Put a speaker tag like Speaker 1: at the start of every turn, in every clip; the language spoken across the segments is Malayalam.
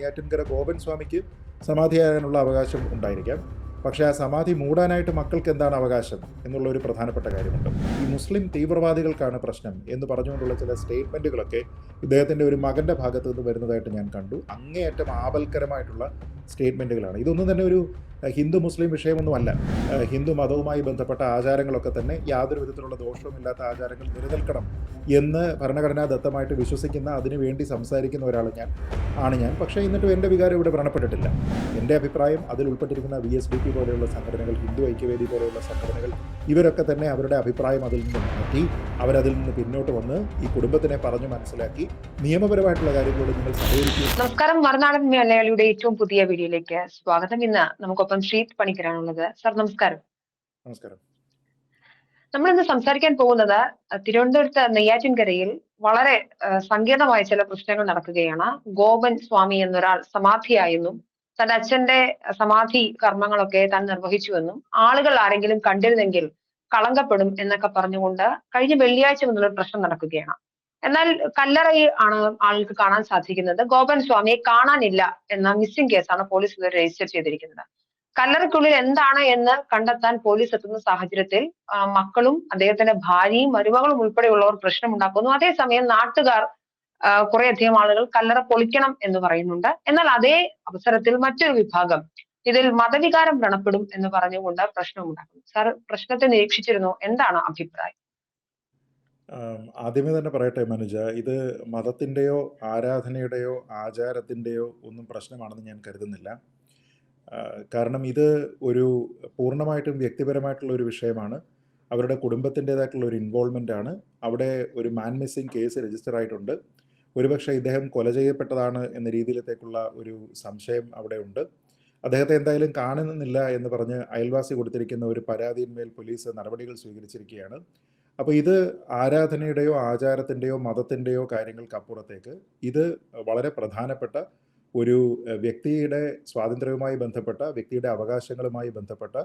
Speaker 1: നെയ്യാറ്റിൻകര ഗോപൻ സ്വാമിക്ക് സമാധിയാകാനുള്ള അവകാശം ഉണ്ടായിരിക്കാം. പക്ഷേ ആ സമാധി മൂടാനായിട്ട് മക്കൾക്ക് എന്താണ് അവകാശം എന്നുള്ള ഒരു പ്രധാനപ്പെട്ട കാര്യമുണ്ട്. ഈ മുസ്ലിം തീവ്രവാദികൾക്കാണ് പ്രശ്നം എന്ന് പറഞ്ഞുകൊണ്ടുള്ള ചില സ്റ്റേറ്റ്മെന്റുകളൊക്കെ ഇദ്ദേഹത്തിന്റെ ഒരു മകന്റെ ഭാഗത്ത് നിന്ന് വരുന്നതായിട്ട് ഞാൻ കണ്ടു. അങ്ങേയറ്റം ആപൽക്കരമായിട്ടുള്ള സ്റ്റേറ്റ്മെന്റുകളാണ്. ഇതൊന്നും തന്നെ ഒരു ഹിന്ദു മുസ്ലിം വിഷയമൊന്നുമല്ല. ഹിന്ദു മതവുമായി ബന്ധപ്പെട്ട ആചാരങ്ങളൊക്കെ തന്നെ യാതൊരു വിധത്തിലുള്ള ദോഷവുമില്ലാത്ത ആചാരങ്ങൾ നിലനിൽക്കണം എന്ന് ഭരണഘടനാ ദത്തമായിട്ട് വിശ്വസിക്കുന്ന അതിനുവേണ്ടി സംസാരിക്കുന്ന ഒരാൾ ഞാൻ ആണ് ഞാൻ. പക്ഷേ എന്നിട്ടും എന്റെ വികാരം ഇവിടെ വ്രണപ്പെട്ടിട്ടില്ല. എന്റെ അഭിപ്രായം അതിൽ ഉൾപ്പെട്ടിരിക്കുന്ന വി എസ് ഡി പി പോലെയുള്ള സംഘടനകൾ ഹിന്ദു ഐക്യവേദി പോലെയുള്ള സംഘടനകൾ ഇവരൊക്കെ തന്നെ അവരുടെ അഭിപ്രായം അതിൽ നിന്ന് മാറ്റി അവരതിൽ നിന്ന് പിന്നോട്ട് വന്ന് ഈ കുടുംബത്തിനെ പറഞ്ഞു മനസ്സിലാക്കി നിയമപരമായിട്ടുള്ള കാര്യങ്ങളോട് നിങ്ങൾ സഹകരിക്കുക
Speaker 2: നമസ്കാരം. മറുനാടൻ മലയാളിയുടെ ഏറ്റവും പുതിയ വീഡിയോയിലേക്ക് സ്വാഗതം. ഇന്ന് നമുക്കൊപ്പം ശ്രീത് പണിക്കരാണുള്ളത്. സർ നമസ്കാരം.
Speaker 1: നമസ്കാരം.
Speaker 2: നമ്മൾ ഇന്ന് സംസാരിക്കാൻ പോകുന്നത് തിരുവനന്തപുരത്ത് നെയ്യാറ്റിൻകരയിൽ വളരെ സങ്കീർണമായ ചില പ്രശ്നങ്ങൾ നടക്കുകയാണ്. ഗോപൻ സ്വാമി എന്നൊരാൾ സമാധിയായെന്നും തന്റെ അച്ഛന്റെ സമാധി കർമ്മങ്ങളൊക്കെ താൻ നിർവഹിച്ചുവെന്നും ആളുകൾ ആരെങ്കിലും കണ്ടിരുന്നെങ്കിൽ കളങ്കപ്പെടും എന്നൊക്കെ പറഞ്ഞുകൊണ്ട് കഴിഞ്ഞ വെള്ളിയാഴ്ച മുതൽ പ്രശ്നം നടക്കുകയാണ്. എന്നാൽ കല്ലറയിൽ ആണ് ആൾക്ക് കാണാൻ സാധിക്കുന്നത്. ഗോപൻ സ്വാമിയെ കാണാനില്ല എന്ന മിസ്സിംഗ് കേസാണ് പോലീസ് ഇതുവരെ രജിസ്റ്റർ ചെയ്തിരിക്കുന്നത്. കല്ലറയ്ക്കുള്ളിൽ എന്താണ് എന്ന് കണ്ടെത്താൻ പോലീസ് എത്തുന്ന സാഹചര്യത്തിൽ മക്കളും അദ്ദേഹത്തിന്റെ ഭാര്യയും മരുമകളും ഉൾപ്പെടെയുള്ളവർ പ്രശ്നമുണ്ടാക്കുന്നു. അതേസമയം നാട്ടുകാർ കുറെ അധികം ആളുകൾ കല്ലറ പൊളിക്കണം എന്ന് പറയുന്നുണ്ട്. എന്നാൽ അതേ അവസരത്തിൽ മറ്റൊരു വിഭാഗം ഇതിൽ മതവികാരം വ്രണപ്പെടും എന്ന് പറഞ്ഞുകൊണ്ട് പ്രശ്നമുണ്ടാക്കുന്നു. സാർ പ്രശ്നത്തെ നിരീക്ഷിച്ചിരുന്നു? എന്താണ് അഭിപ്രായം?
Speaker 1: ആദ്യമേ തന്നെ പറയട്ടെ മനുജ. ഇത് മതത്തിന്റെയോ ആരാധനയുടെയോ ആചാരത്തിന്റെയോ ഒന്നും പ്രശ്നമാണെന്ന് ഞാൻ കരുതുന്നില്ല. കാരണം ഇത് ഒരു പൂർണമായിട്ടും വ്യക്തിപരമായിട്ടുള്ള ഒരു വിഷയമാണ്. അവരുടെ കുടുംബത്തിന്റെതായിട്ടുള്ള ഒരു ഇൻവോൾവ്മെന്റ് ആണ്. അവിടെ ഒരു മാൻ മിസ്സിംഗ് കേസ് രജിസ്റ്റർ ആയിട്ടുണ്ട്. ഒരുപക്ഷെ ഇദ്ദേഹം കൊല ചെയ്യപ്പെട്ടതാണ് എന്ന രീതിയിലത്തേക്കുള്ള ഒരു സംശയം അവിടെ ഉണ്ട്. അദ്ദേഹത്തെ എന്തായാലും കാണുന്നില്ല എന്ന് പറഞ്ഞ് അയൽവാസി കൊടുത്തിരിക്കുന്ന ഒരു പരാതിയിന്മേൽ പോലീസ് നടപടികൾ സ്വീകരിച്ചിരിക്കുകയാണ്. അപ്പോൾ ഇത് ആരാധനയുടെയോ ആചാരത്തിന്റെയോ മതത്തിന്റെയോ കാര്യങ്ങൾക്കപ്പുറത്തേക്ക് ഇത് വളരെ പ്രധാനപ്പെട്ട ഒരു വ്യക്തിയുടെ സ്വാതന്ത്ര്യവുമായി ബന്ധപ്പെട്ട വ്യക്തിയുടെ അവകാശങ്ങളുമായി ബന്ധപ്പെട്ട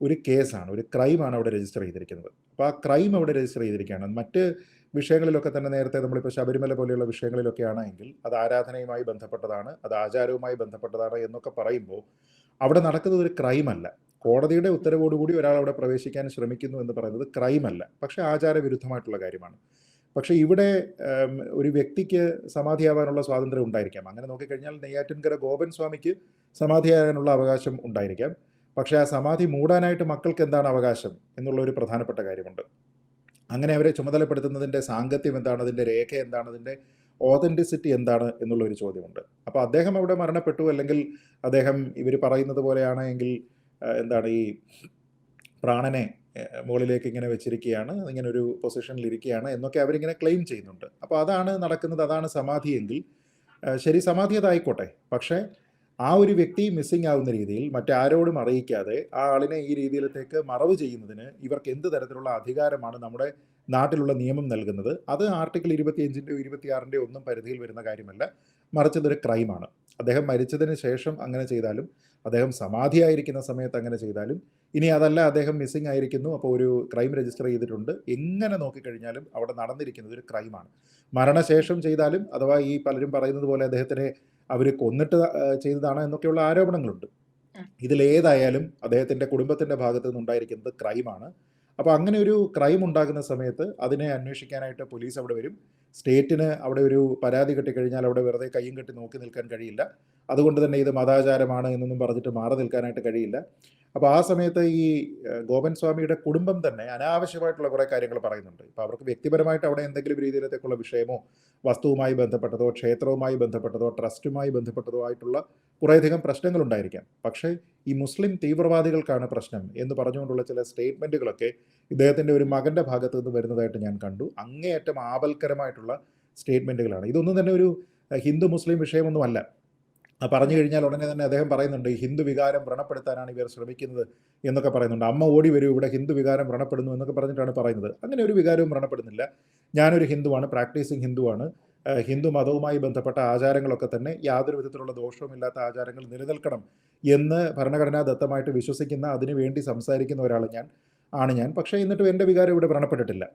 Speaker 1: ഒരു കേസാണ് ഒരു ക്രൈമാണ് അവിടെ രജിസ്റ്റർ ചെയ്തിരിക്കുന്നത്. അപ്പോൾ ആ ക്രൈം അവിടെ രജിസ്റ്റർ ചെയ്തിരിക്കുകയാണ്. മറ്റ് വിഷയങ്ങളിലൊക്കെ തന്നെ നേരത്തെ നമ്മളിപ്പോൾ ശബരിമല പോലെയുള്ള വിഷയങ്ങളിലൊക്കെ ആണെങ്കിൽ അത് ആരാധനയുമായി ബന്ധപ്പെട്ടതാണ് അത് ആചാരവുമായി ബന്ധപ്പെട്ടതാണ് എന്നൊക്കെ പറയുമ്പോൾ അവിടെ നടക്കുന്നത് ഒരു ക്രൈമല്ല. കോടതിയുടെ ഉത്തരവോടുകൂടി ഒരാൾ അവിടെ പ്രവേശിക്കാൻ ശ്രമിക്കുന്നു എന്ന് പറയുന്നത് ക്രൈമല്ല. പക്ഷേ ആചാരവിരുദ്ധമായിട്ടുള്ള കാര്യമാണ്. പക്ഷേ ഇവിടെ ഒരു വ്യക്തിക്ക് സമാധിയാവാനുള്ള സ്വാതന്ത്ര്യം ഉണ്ടായിരിക്കാം. അങ്ങനെ നോക്കിക്കഴിഞ്ഞാൽ നെയ്യാറ്റിൻകര ഗോപൻ സ്വാമിക്ക് സമാധിയാകാനുള്ള അവകാശം ഉണ്ടായിരിക്കാം. പക്ഷേ ആ സമാധി മൂടാനായിട്ട് മക്കൾക്ക് എന്താണ് അവകാശം എന്നുള്ള ഒരു പ്രധാനപ്പെട്ട കാര്യമുണ്ട്. അങ്ങനെ അവരെ ചുമതലപ്പെടുത്തുന്നതിന്റെ സാങ്കത്യം എന്താണ് അതിന്റെ രേഖ എന്താണ് അതിന്റെ ഓതന്റിസിറ്റി എന്താണ് എന്നുള്ള ഒരു ചോദ്യമുണ്ട്. അപ്പോൾ അദ്ദേഹം അവിടെ മരണപ്പെട്ടു അല്ലെങ്കിൽ അദ്ദേഹം ഇവർ പറയുന്നത് പോലെയാണ് എങ്കിൽ എന്താണ് ഈ പ്രാണനെ മുകളിലേക്ക് ഇങ്ങനെ വെച്ചിരിക്കുകയാണ് ഇങ്ങനെ ഒരു പൊസിഷനിൽ ഇരിക്കുകയാണ് എന്നൊക്കെ അവരിങ്ങനെ ക്ലെയിം ചെയ്യുന്നുണ്ട്. അപ്പോൾ അതാണ് നടക്കുന്നത് അതാണ് സമാധിയെങ്കിൽ ശരി സമാധി അതായിക്കോട്ടെ. പക്ഷേ ആ ഒരു വ്യക്തി മിസ്സിംഗ് ആവുന്ന രീതിയിൽ മറ്റാരോടും അറിയിക്കാതെ ആ ആളിനെ ഈ രീതിയിലത്തേക്ക് മറവ് ചെയ്യുന്നതിന് ഇവർക്ക് എന്ത് തരത്തിലുള്ള അധികാരമാണ് നമ്മുടെ നാട്ടിലുള്ള നിയമം നൽകുന്നത്? അത് ആർട്ടിക്കിൾ ഇരുപത്തിയഞ്ചിന്റെയോ ഇരുപത്തിയാറിന്റെയോ ഒന്നും പരിധിയിൽ വരുന്ന കാര്യമല്ല. മറിച്ചതൊരു ക്രൈമാണ് അദ്ദേഹം മരിച്ചതിന് ശേഷം അങ്ങനെ ചെയ്താലും അദ്ദേഹം സമാധിയായിരിക്കുന്ന സമയത്ത് അങ്ങനെ ചെയ്താലും ഇനി അതല്ല അദ്ദേഹം മിസ്സിംഗ് ആയിരിക്കുന്നു. അപ്പോൾ ഒരു ക്രൈം രജിസ്റ്റർ ചെയ്തിട്ടുണ്ട്. എങ്ങനെ നോക്കിക്കഴിഞ്ഞാലും അവിടെ നടന്നിരിക്കുന്നത് ഒരു ക്രൈമാണ് മരണശേഷം ചെയ്താലും അഥവാ ഈ പലരും പറയുന്നത് പോലെ അദ്ദേഹത്തിനെ അവർ കൊന്നിട്ട് ചെയ്തതാണ് എന്നൊക്കെയുള്ള ആരോപണങ്ങളുണ്ട്. ഇതിലേതായാലും അദ്ദേഹത്തിന്റെ കുടുംബത്തിന്റെ ഭാഗത്തു നിന്നുണ്ടായിരിക്കുന്നത് ക്രൈമാണ് അപ്പോൾ അങ്ങനെ ഒരു ക്രൈം ഉണ്ടാകുന്ന സമയത്ത് അതിനെ അന്വേഷിക്കാനായിട്ട് പോലീസ് അവിടെ വരും. സ്റ്റേറ്റിന് അവിടെ ഒരു പരാതി കിട്ടിക്കഴിഞ്ഞാൽ അവിടെ വെറുതെ കയ്യും കെട്ടി നോക്കി നിൽക്കാൻ കഴിയില്ല. അതുകൊണ്ട് തന്നെ ഇത് മതാചാരമാണ് എന്നൊന്നും പറഞ്ഞിട്ട് മാറി നിൽക്കാനായിട്ട് കഴിയില്ല. അപ്പോൾ ആ സമയത്ത് ഈ ഗോപൻ സ്വാമിയുടെ കുടുംബം തന്നെ അനാവശ്യമായിട്ടുള്ള കുറേ കാര്യങ്ങൾ പറയുന്നുണ്ട്. ഇപ്പോൾ അവർക്ക് വ്യക്തിപരമായിട്ട് അവിടെ എന്തെങ്കിലും രീതിയിലത്തേക്കുള്ള വിഷയമോ വസ്തുവുമായി ബന്ധപ്പെട്ടതോ ക്ഷേത്രവുമായി ബന്ധപ്പെട്ടതോ ട്രസ്റ്റുമായി ബന്ധപ്പെട്ടതോ ആയിട്ടുള്ള കുറേയധികം പ്രശ്നങ്ങളുണ്ടായിരിക്കാം. പക്ഷേ ഈ മുസ്ലിം തീവ്രവാദികൾക്കാണ് പ്രശ്നം എന്ന് പറഞ്ഞുകൊണ്ടുള്ള ചില സ്റ്റേറ്റ്മെന്റുകളൊക്കെ ഇദ്ദേഹത്തിന്റെ ഒരു മകന്റെ ഭാഗത്ത് നിന്ന് വരുന്നതായിട്ട് ഞാൻ കണ്ടു. അങ്ങേയറ്റം ആപൽക്കരമായിട്ടുള്ള സ്റ്റേറ്റ്മെന്റുകളാണ് ഇതൊന്നും തന്നെ ഒരു ഹിന്ദു മുസ്ലിം വിഷയമൊന്നുമല്ല. പറഞ്ഞു കഴിഞ്ഞാൽ ഉടനെ തന്നെ അദ്ദേഹം പറയുന്നുണ്ട് ഹിന്ദു വികാരം വ്രണപ്പെടുത്താനാണ് ഇവർ ശ്രമിക്കുന്നത് എന്നൊക്കെ പറയുന്നുണ്ട്. അമ്മ ഓടി വരൂ ഇവിടെ ഹിന്ദു വികാരം വ്രണപ്പെടുന്നു എന്നൊക്കെ പറഞ്ഞിട്ടാണ് പറയുന്നത്. അങ്ങനെ ഒരു വികാരവും വ്രണപ്പെടുന്നില്ല. ഞാനൊരു ഹിന്ദുവാണ് പ്രാക്ടീസിങ് ഹിന്ദുവാണ്. ഹിന്ദു മതവുമായി ബന്ധപ്പെട്ട ആചാരങ്ങളൊക്കെ തന്നെ യാതൊരു വിധത്തിലുള്ള ദോഷവുമില്ലാത്ത ആചാരങ്ങൾ നിലനിൽക്കണം എന്ന് ഭരണഘടനാ ദത്തമായിട്ട് വിശ്വസിക്കുന്ന അതിനുവേണ്ടി സംസാരിക്കുന്ന ഒരാൾ ഞാൻ ആണ് ഞാൻ. പക്ഷേ എന്നിട്ടും എന്റെ വികാരം ഇവിടെ വ്രണപ്പെട്ടിട്ടില്ല.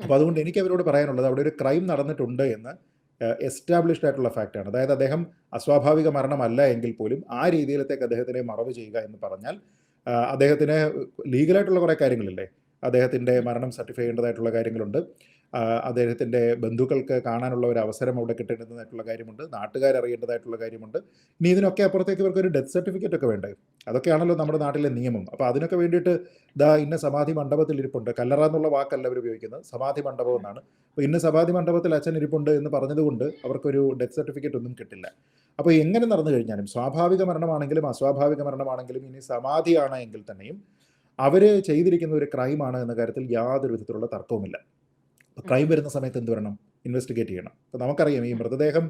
Speaker 1: അപ്പോൾ അതുകൊണ്ട് എനിക്ക് അവരോട് പറയാനുള്ളത് അവിടെ ഒരു ക്രൈം നടന്നിട്ടുണ്ട് എന്ന് എസ്റ്റാബ്ലിഷ്ഡ് ആയിട്ടുള്ള ഫാക്റ്റാണ് അതായത് അദ്ദേഹം അസ്വാഭാവിക മരണമല്ല എങ്കിൽ പോലും ആ രീതിയിലത്തേക്ക് അദ്ദേഹത്തിനെ മറവ് ചെയ്യുക എന്ന് പറഞ്ഞാൽ അദ്ദേഹത്തിന് ലീഗലായിട്ടുള്ള കുറേ കാര്യങ്ങളില്ലേ? അദ്ദേഹത്തിന്റെ മരണം സർട്ടിഫൈ ചെയ്യേണ്ടതായിട്ടുള്ള കാര്യങ്ങളുണ്ട്. അദ്ദേഹത്തിന്റെ ബന്ധുക്കൾക്ക് കാണാനുള്ള ഒരു അവസരം അവിടെ കിട്ടേണ്ടതായിട്ടുള്ള കാര്യമുണ്ട്. നാട്ടുകാർ അറിയേണ്ടതായിട്ടുള്ള കാര്യമുണ്ട്. ഇനി ഇതിനൊക്കെ അപ്പുറത്തേക്ക് ഇവർക്ക് ഒരു ഡെത്ത് സർട്ടിഫിക്കറ്റ് ഒക്കെ വേണ്ടേ? അതൊക്കെയാണല്ലോ നമ്മുടെ നാട്ടിലെ നിയമം. അപ്പോൾ അതിനൊക്കെ വേണ്ടിയിട്ട് ദാ ഇന്ന സമാധി മണ്ഡപത്തിൽ ഇരിപ്പുണ്ട്. കല്ലറ എന്നുള്ള വാക്കല്ല അവർ ഉപയോഗിക്കുന്നത്. സമാധി മണ്ഡപം എന്നാണ്. അപ്പോൾ ഇന്ന സമാധി മണ്ഡപത്തിൽ അച്ഛൻ ഇരിപ്പുണ്ട് എന്ന് പറഞ്ഞതുകൊണ്ട് അവർക്കൊരു ഡെത്ത് സർട്ടിഫിക്കറ്റ് ഒന്നും കിട്ടില്ല. അപ്പോൾ എങ്ങനെ നടന്നു കഴിഞ്ഞാലും സ്വാഭാവിക മരണമാണെങ്കിലും അസ്വാഭാവിക മരണമാണെങ്കിലും ഇനി സമാധിയാണ് എങ്കിൽ തന്നെയും അവർ ചെയ്തിരിക്കുന്ന ഒരു ക്രൈമാണ് എന്ന കാര്യത്തിൽ യാതൊരു വിധത്തിലുള്ള തർക്കവുമില്ല. ക്രൈം വരുന്ന സമയത്ത് എന്ത് വരണം? ഇൻവെസ്റ്റിഗേറ്റ് ചെയ്യണം. അപ്പോൾ നമുക്കറിയാം ഈ മൃതദേഹം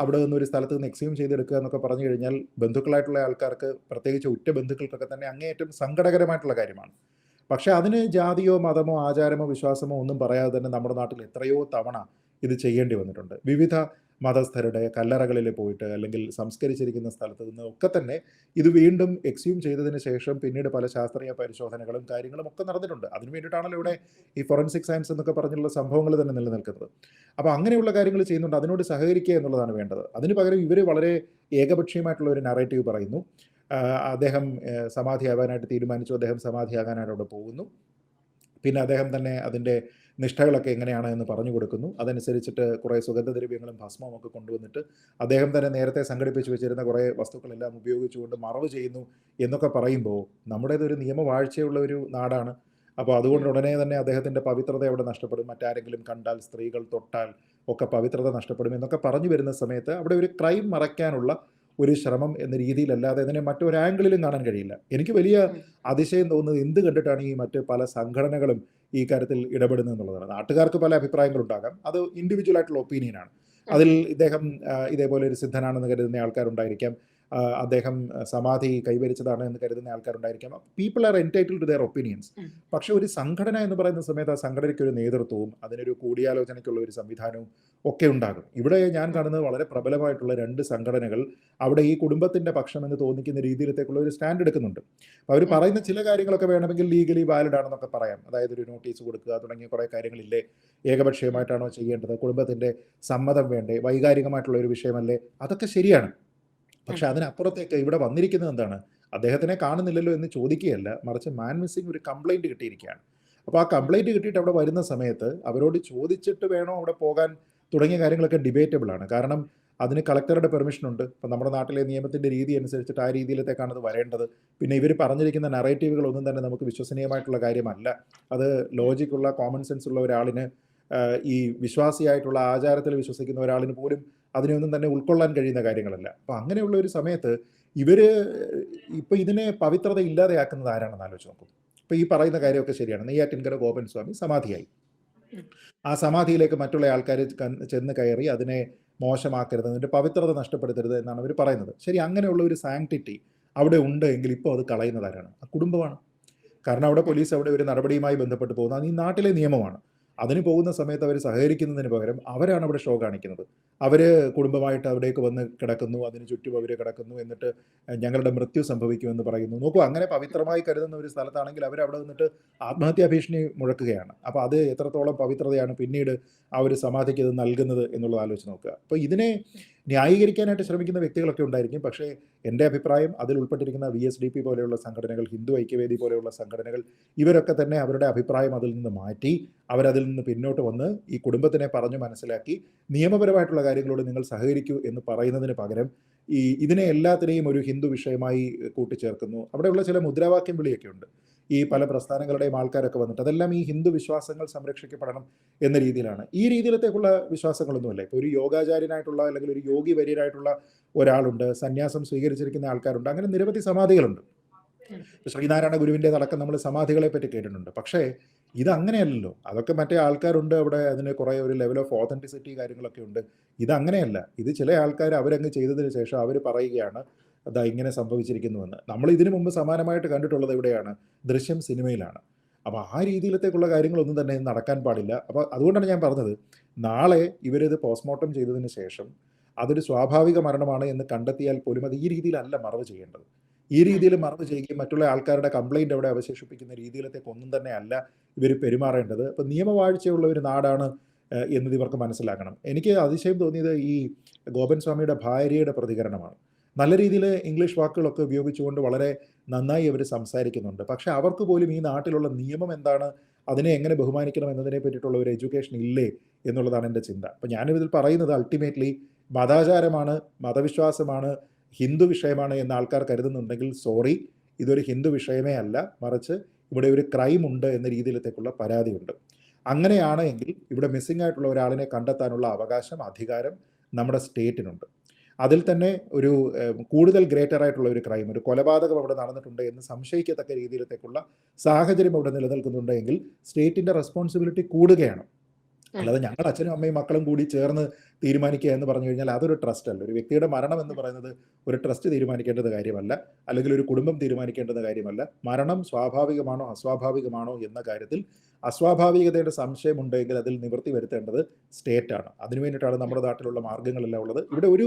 Speaker 1: അവിടെ നിന്ന് ഒരു സ്ഥലത്ത് നിന്ന് എക്സ്യൂം ചെയ്തെടുക്കുക എന്നൊക്കെ പറഞ്ഞു കഴിഞ്ഞാൽ ബന്ധുക്കളായിട്ടുള്ള ആൾക്കാർക്ക് പ്രത്യേകിച്ച് ഉറ്റ ബന്ധുക്കൾക്കൊക്കെ തന്നെ അങ്ങേയറ്റം സങ്കടകരമായിട്ടുള്ള കാര്യമാണ്. പക്ഷേ അതിന് ജാതിയോ മതമോ ആചാരമോ വിശ്വാസമോ ഒന്നും പറയാതെ തന്നെ നമ്മുടെ നാട്ടിൽ എത്രയോ തവണ ഇത് ചെയ്യേണ്ടി വന്നിട്ടുണ്ട്. വിവിധ മതസ്ഥരുടെ കല്ലറകളിൽ പോയിട്ട് അല്ലെങ്കിൽ സംസ്കരിച്ചിരിക്കുന്ന സ്ഥലത്ത് നിന്ന് ഒക്കെ തന്നെ ഇത് വീണ്ടും എക്സ്യൂം ചെയ്തതിന് ശേഷം പിന്നീട് പല ശാസ്ത്രീയ പരിശോധനകളും കാര്യങ്ങളും ഒക്കെ നടന്നിട്ടുണ്ട്. അതിനു വേണ്ടിയിട്ടാണല്ലോ ഇവിടെ ഈ ഫോറൻസിക് സയൻസ് എന്നൊക്കെ പറഞ്ഞുള്ള സംഭവങ്ങൾ തന്നെ നിലനിൽക്കുന്നത്. അപ്പോൾ അങ്ങനെയുള്ള കാര്യങ്ങൾ ചെയ്യുന്നുണ്ട്. അതിനോട് സഹകരിക്കുക എന്നുള്ളതാണ് വേണ്ടത്. അതിന് പകരം ഇവർ വളരെ ഏകപക്ഷീയമായിട്ടുള്ള ഒരു നറേറ്റീവ് പറയുന്നു. അദ്ദേഹം സമാധിയാകാനായിട്ട് തീരുമാനിച്ചു. അദ്ദേഹം സമാധിയാകാനായിട്ട് അവിടെ പോകുന്നു. പിന്നെ അദ്ദേഹം തന്നെ അതിന്റെ നിഷ്ഠകളൊക്കെ എങ്ങനെയാണ് എന്ന് പറഞ്ഞു കൊടുക്കുന്നു. അതനുസരിച്ചിട്ട് കുറേ സുഗന്ധദ്രവ്യങ്ങളും ഭസ്മവും ഒക്കെ കൊണ്ടുവന്നിട്ട് അദ്ദേഹം തന്നെ നേരത്തെ സംഘടിപ്പിച്ച് വെച്ചിരുന്ന കുറേ വസ്തുക്കളെല്ലാം ഉപയോഗിച്ചുകൊണ്ട് മറവ് ചെയ്യുന്നു എന്നൊക്കെ പറയുമ്പോൾ നമ്മുടേതൊരു നിയമവാഴ്ചയുള്ള ഒരു നാടാണ്. അപ്പോൾ അതുകൊണ്ട് ഉടനെ തന്നെ അദ്ദേഹത്തിന്റെ പവിത്രത അവിടെ നഷ്ടപ്പെടും. മറ്റാരെങ്കിലും കണ്ടാൽ സ്ത്രീകൾ തൊട്ടാൽ ഒക്കെ പവിത്രത നഷ്ടപ്പെടും എന്നൊക്കെ പറഞ്ഞു വരുന്ന സമയത്ത് അവിടെ ഒരു ക്രൈം മറയ്ക്കാനുള്ള ഒരു ശ്രമം എന്ന രീതിയിലല്ലാതെ ഇതിനെ മറ്റൊരു ആംഗിളിലും കാണാൻ കഴിയില്ല. എനിക്ക് വലിയ അതിശയം തോന്നുന്നത് എന്ത് കണ്ടിട്ടാണ് ഈ മറ്റ് പല സംഘടനകളും ഈ കാര്യത്തിൽ ഇടപെടുന്നത് എന്നുള്ളതാണ്. നാട്ടുകാർക്ക് പല അഭിപ്രായങ്ങളുണ്ടാകാം അത് ഇൻഡിവിജ്വൽ ആയിട്ടുള്ള ഒപ്പീനിയനാണ് അതിൽ ഇദ്ദേഹം ഇതേപോലെ ഒരു സിദ്ധനാണെന്ന് കരുതുന്ന ആൾക്കാരുണ്ടായിരിക്കാം. അദ്ദേഹം സമാധി കൈവരിച്ചതാണ് എന്ന് കരുതുന്ന ആൾക്കാരുണ്ടായിരിക്കാം. People are entitled to their opinions പക്ഷെ ഒരു സംഘടന എന്ന് പറയുന്ന സമയത്ത് ആ സംഘടനയ്ക്ക് ഒരു നേതൃത്വവും അതിനൊരു കൂടിയാലോചനയ്ക്കുള്ള ഒരു സംവിധാനവും ഒക്കെ ഉണ്ടാകും. ഇവിടെ ഞാൻ കാണുന്നത് വളരെ പ്രബലമായിട്ടുള്ള രണ്ട് സംഘടനകൾ അവിടെ ഈ കുടുംബത്തിന്റെ പക്ഷം എന്ന് തോന്നിക്കുന്ന രീതിയിലത്തേക്കുള്ള ഒരു സ്റ്റാൻഡ് എടുക്കുന്നുണ്ട്. അവർ
Speaker 2: ഉം.
Speaker 1: പറയുന്ന ചില കാര്യങ്ങളൊക്കെ വേണമെങ്കിൽ ലീഗലി വാലിഡ് ആണെന്നൊക്കെ പറയാം. അതായത് ഒരു നോട്ടീസ് കൊടുക്കുക തുടങ്ങിയ കുറേ കാര്യങ്ങളില്ലേ? ഏകപക്ഷീയമായിട്ടാണോ ചെയ്യേണ്ടത്? കുടുംബത്തിന്റെ സമ്മതം വേണ്ടേ? വൈകാരികമായിട്ടുള്ള ഒരു വിഷയമല്ലേ? അതൊക്കെ ശരിയാണ്. പക്ഷെ അതിനപ്പുറത്തേക്ക് ഇവിടെ വന്നിരിക്കുന്നത് എന്താണ്? അദ്ദേഹത്തിനെ കാണുന്നില്ലല്ലോ എന്ന് ചോദിക്കുകയല്ല മറിച്ച് മാൻ മിസ്സിംഗ് ഒരു കംപ്ലൈന്റ് കിട്ടിയിരിക്കുകയാണ്. അപ്പോൾ ആ കംപ്ലൈന്റ് കിട്ടിയിട്ട് അവിടെ വരുന്ന സമയത്ത് അവരോട് ചോദിച്ചിട്ട് വേണോ അവിടെ പോകാൻ തുടങ്ങിയ കാര്യങ്ങളൊക്കെ ഡിബേറ്റബിൾ ആണ്. കാരണം അതിന് കളക്ടറുടെ പെർമിഷൻ ഉണ്ട്. ഇപ്പം നമ്മുടെ നാട്ടിലെ നിയമത്തിന്റെ രീതി അനുസരിച്ചിട്ട് ആ രീതിയിലത്തേക്കാണ് അത് വരേണ്ടത്. പിന്നെ ഇവർ പറഞ്ഞിരിക്കുന്ന നറേറ്റീവുകളൊന്നും തന്നെ നമുക്ക് വിശ്വസനീയമായിട്ടുള്ള കാര്യമല്ല. അത് ലോജിക്കുള്ള കോമൺ സെൻസ് ഉള്ള ഒരാളിന് ഈ വിശ്വാസിയായിട്ടുള്ള ആചാരത്തിൽ വിശ്വസിക്കുന്ന ഒരാളിന് പോലും അതിനൊന്നും തന്നെ ഉൾക്കൊള്ളാൻ കഴിയുന്ന കാര്യങ്ങളല്ല. അപ്പം അങ്ങനെയുള്ള ഒരു സമയത്ത് ഇവർ ഇപ്പം ഇതിനെ പവിത്രത ഇല്ലാതെയാക്കുന്നത് ആരാണെന്ന് ആലോചിച്ച് നോക്കും. ഇപ്പം ഈ പറയുന്ന കാര്യമൊക്കെ ശരിയാണ്. നെയ്യാറ്റിൻകര ഗോപൻ സ്വാമി സമാധിയായി. ആ സമാധിയിലേക്ക് മറ്റുള്ള ആൾക്കാർ ചെന്ന് കയറി അതിനെ മോശമാക്കരുത് അതിന്റെ പവിത്രത നഷ്ടപ്പെടുത്തരുത് എന്നാണ് അവർ പറയുന്നത്. ശരി അങ്ങനെയുള്ള ഒരു സാങ്ക്ടിറ്റി അവിടെ ഉണ്ട് എങ്കിൽ ഇപ്പോൾ അത് കളയുന്നത് ആരാണ്? ആ കുടുംബമാണ്. കാരണം അവിടെ പോലീസ് അവിടെ ഒരു നടപടിയുമായി ബന്ധപ്പെട്ട് പോകുന്നത് അത് ഈ നാട്ടിലെ നിയമമാണ്. അതിന് പോകുന്ന സമയത്ത് അവർ സഹകരിക്കുന്നതിന് പകരം അവരാണ് അവിടെ ഷോ കാണിക്കുന്നത്. അവർ കുടുംബമായിട്ട് അവിടേക്ക് വന്ന് കിടക്കുന്നു അതിന് ചുറ്റും അവർ കിടക്കുന്നു എന്നിട്ട് ഞങ്ങളുടെ മൃത്യു സംഭവിക്കുമെന്ന് പറയുന്നു. നോക്കൂ അങ്ങനെ പവിത്രമായി കരുതുന്ന ഒരു സ്ഥലത്താണെങ്കിൽ അവർ അവിടെ നിന്നിട്ട് ആത്മഹത്യാ ഭീഷണി മുഴക്കുകയാണ്. അപ്പോൾ അത് എത്രത്തോളം പവിത്രതയാണ് പിന്നീട് ആ ഒരു സമാധിക്ക് ഇത് നൽകുന്നത് എന്നുള്ളത് ആലോചിച്ച് നോക്കുക. അപ്പോൾ ഇതിനെ ന്യായീകരിക്കാനായിട്ട് ശ്രമിക്കുന്ന വ്യക്തികളൊക്കെ ഉണ്ടായിരിക്കും. പക്ഷേ എന്റെ അഭിപ്രായം അതിൽ ഉൾപ്പെട്ടിരിക്കുന്ന വി എസ് ഡി പി പോലെയുള്ള സംഘടനകൾ ഹിന്ദു ഐക്യവേദി പോലെയുള്ള സംഘടനകൾ ഇവരൊക്കെ തന്നെ അവരുടെ അഭിപ്രായം അതിൽ നിന്ന് മാറ്റി അവരതിൽ നിന്ന് പിന്നോട്ട് വന്ന് ഈ കുടുംബത്തിനെ പറഞ്ഞു മനസ്സിലാക്കി നിയമപരമായിട്ടുള്ള കാര്യങ്ങളോട് നിങ്ങൾ സഹകരിക്കൂ എന്ന് പറയുന്നതിന് പകരം ഈ ഇതിനെ എല്ലാത്തിനെയും ഒരു ഹിന്ദു വിഷയമായി കൂട്ടിച്ചേർക്കുന്നു. അവിടെയുള്ള ചില മുദ്രാവാക്യം വിളിയൊക്കെ ഉണ്ട്. ഈ പല പ്രസ്ഥാനങ്ങളുടെയും ആൾക്കാരൊക്കെ വന്നിട്ട് അതെല്ലാം ഈ ഹിന്ദു വിശ്വാസങ്ങൾ സംരക്ഷിക്കപ്പെടണം എന്ന രീതിയിലാണ്. ഈ രീതിയിലത്തേക്കുള്ള വിശ്വാസങ്ങളൊന്നുമല്ല. ഇപ്പോൾ ഒരു യോഗാചാര്യനായിട്ടുള്ള അല്ലെങ്കിൽ ഒരു യോഗി വര്യരായിട്ടുള്ള ഒരാളുണ്ട് സന്യാസം സ്വീകരിച്ചിരിക്കുന്ന ആൾക്കാരുണ്ട് അങ്ങനെ നിരവധി സമാധികളുണ്ട്. ശ്രീനാരായണ ഗുരുവിന്റെ അടക്കം നമ്മൾ സമാധികളെ പറ്റി കേട്ടിട്ടുണ്ട്. പക്ഷേ ഇത് അങ്ങനെയല്ലല്ലോ അതൊക്കെ മറ്റേ ആൾക്കാരുണ്ട് അവിടെ അതിന് കുറേ ഒരു ലെവൽ ഓഫ് ഓതന്റിസിറ്റി കാര്യങ്ങളൊക്കെ ഉണ്ട്. ഇത് അങ്ങനെയല്ല ഇത് ചില ആൾക്കാർ അവരങ്ങ് ചെയ്തതിന് ശേഷം അവർ പറയുകയാണ് അതാ ഇങ്ങനെ സംഭവിച്ചിരിക്കുന്നുവെന്ന്. നമ്മൾ ഇതിനു മുമ്പ് സമാനമായിട്ട് കണ്ടിട്ടുള്ളത് എവിടെയാണ് ദൃശ്യം സിനിമയിലാണ്. അപ്പോൾ ആ രീതിയിലത്തേക്കുള്ള കാര്യങ്ങളൊന്നും തന്നെ നടക്കാൻ പാടില്ല. അപ്പോൾ അതുകൊണ്ടാണ് ഞാൻ പറഞ്ഞത് നാളെ ഇവരിത് പോസ്റ്റ്മോർട്ടം ചെയ്തതിന് ശേഷം അതൊരു സ്വാഭാവിക മരണമാണ് എന്ന് കണ്ടെത്തിയാൽ പോലും അത് ഈ രീതിയിലല്ല മറവ് ചെയ്യേണ്ടത്. ഈ രീതിയിൽ മറവ് ചെയ്യുകയും മറ്റുള്ള ആൾക്കാരുടെ കംപ്ലൈന്റ് അവിടെ അവശേഷിപ്പിക്കുന്ന രീതിയിലത്തേക്ക് ഒന്നും തന്നെ അല്ല ഇവർ പെരുമാറേണ്ടത്. അപ്പോൾ നിയമവാഴ്ചയുള്ള ഒരു നാടാണ് എന്നത് ഇവർക്ക് മനസ്സിലാക്കണം. എനിക്ക് അതിശയം തോന്നിയത് ഈ ഗോപൻ സ്വാമിയുടെ ഭാര്യയുടെ പ്രതികരണമാണ്. നല്ല രീതിയിൽ ഇംഗ്ലീഷ് വാക്കുകളൊക്കെ ഉപയോഗിച്ചുകൊണ്ട് വളരെ നന്നായി അവർ സംസാരിക്കുന്നുണ്ട്. പക്ഷേ അവർക്ക് പോലും ഈ നാട്ടിലുള്ള നിയമം എന്താണ്, അതിനെ എങ്ങനെ ബഹുമാനിക്കണം എന്നതിനെ പറ്റിയിട്ടുള്ള ഒരു എഡ്യൂക്കേഷൻ ഇല്ലേ എന്നുള്ളതാണ് എന്റെ ചിന്ത. അപ്പോൾ ഞാനിതിൽ പറയുന്നത് അൾട്ടിമേറ്റ്ലി മതാചാരമാണ്, മതവിശ്വാസമാണ്, ഹിന്ദു വിഷയമാണ് എന്ന് ആൾക്കാർ കരുതുന്നുണ്ടെങ്കിൽ സോറി ഇതൊരു ഹിന്ദു വിഷയമേ അല്ല. മറിച്ച് ഇവിടെ ഒരു ക്രൈം ഉണ്ട് എന്ന രീതിയിലത്തേക്കുള്ള പരാതിയുണ്ട്. അങ്ങനെയാണെങ്കിൽ ഇവിടെ മിസ്സിംഗ് ആയിട്ടുള്ള ഒരാളിനെ കണ്ടെത്താനുള്ള അവകാശം, അധികാരം നമ്മുടെ സ്റ്റേറ്റിനുണ്ട്. അതിൽ തന്നെ ഒരു കൂടുതൽ ഗ്രേറ്റർ ആയിട്ടുള്ള ഒരു ക്രൈം, ഒരു കൊലപാതകം അവിടെ നടന്നിട്ടുണ്ട് എന്ന് സംശയിക്കത്തക്ക രീതിയിലത്തേക്കുള്ള സാഹചര്യം അവിടെ നിലനിൽക്കുന്നുണ്ടെങ്കിൽ സ്റ്റേറ്റിന്റെ റെസ്പോൺസിബിലിറ്റി കൂടുകയാണ്. അല്ലാതെ ഞങ്ങൾ അച്ഛനും അമ്മയും മക്കളും കൂടി ചേർന്ന് തീരുമാനിക്കുക എന്ന് പറഞ്ഞു കഴിഞ്ഞാൽ അതൊരു ട്രസ്റ്റ് അല്ല. ഒരു വ്യക്തിയുടെ മരണം എന്ന് പറയുന്നത് ഒരു ട്രസ്റ്റ് തീരുമാനിക്കേണ്ടത് കാര്യമല്ല. അല്ലെങ്കിൽ ഒരു കുടുംബം തീരുമാനിക്കേണ്ടത് കാര്യമല്ല. മരണം സ്വാഭാവികമാണോ അസ്വാഭാവികമാണോ എന്ന കാര്യത്തിൽ അസ്വാഭാവികതയുടെ സംശയമുണ്ടെങ്കിൽ അതിൽ നിവൃത്തി വരുത്തേണ്ടത് സ്റ്റേറ്റാണ്. അതിനു വേണ്ടിയിട്ടാണ് നമ്മുടെ നാട്ടിലുള്ള മാർഗങ്ങളെല്ലാം ഉള്ളത്. ഇവിടെ ഒരു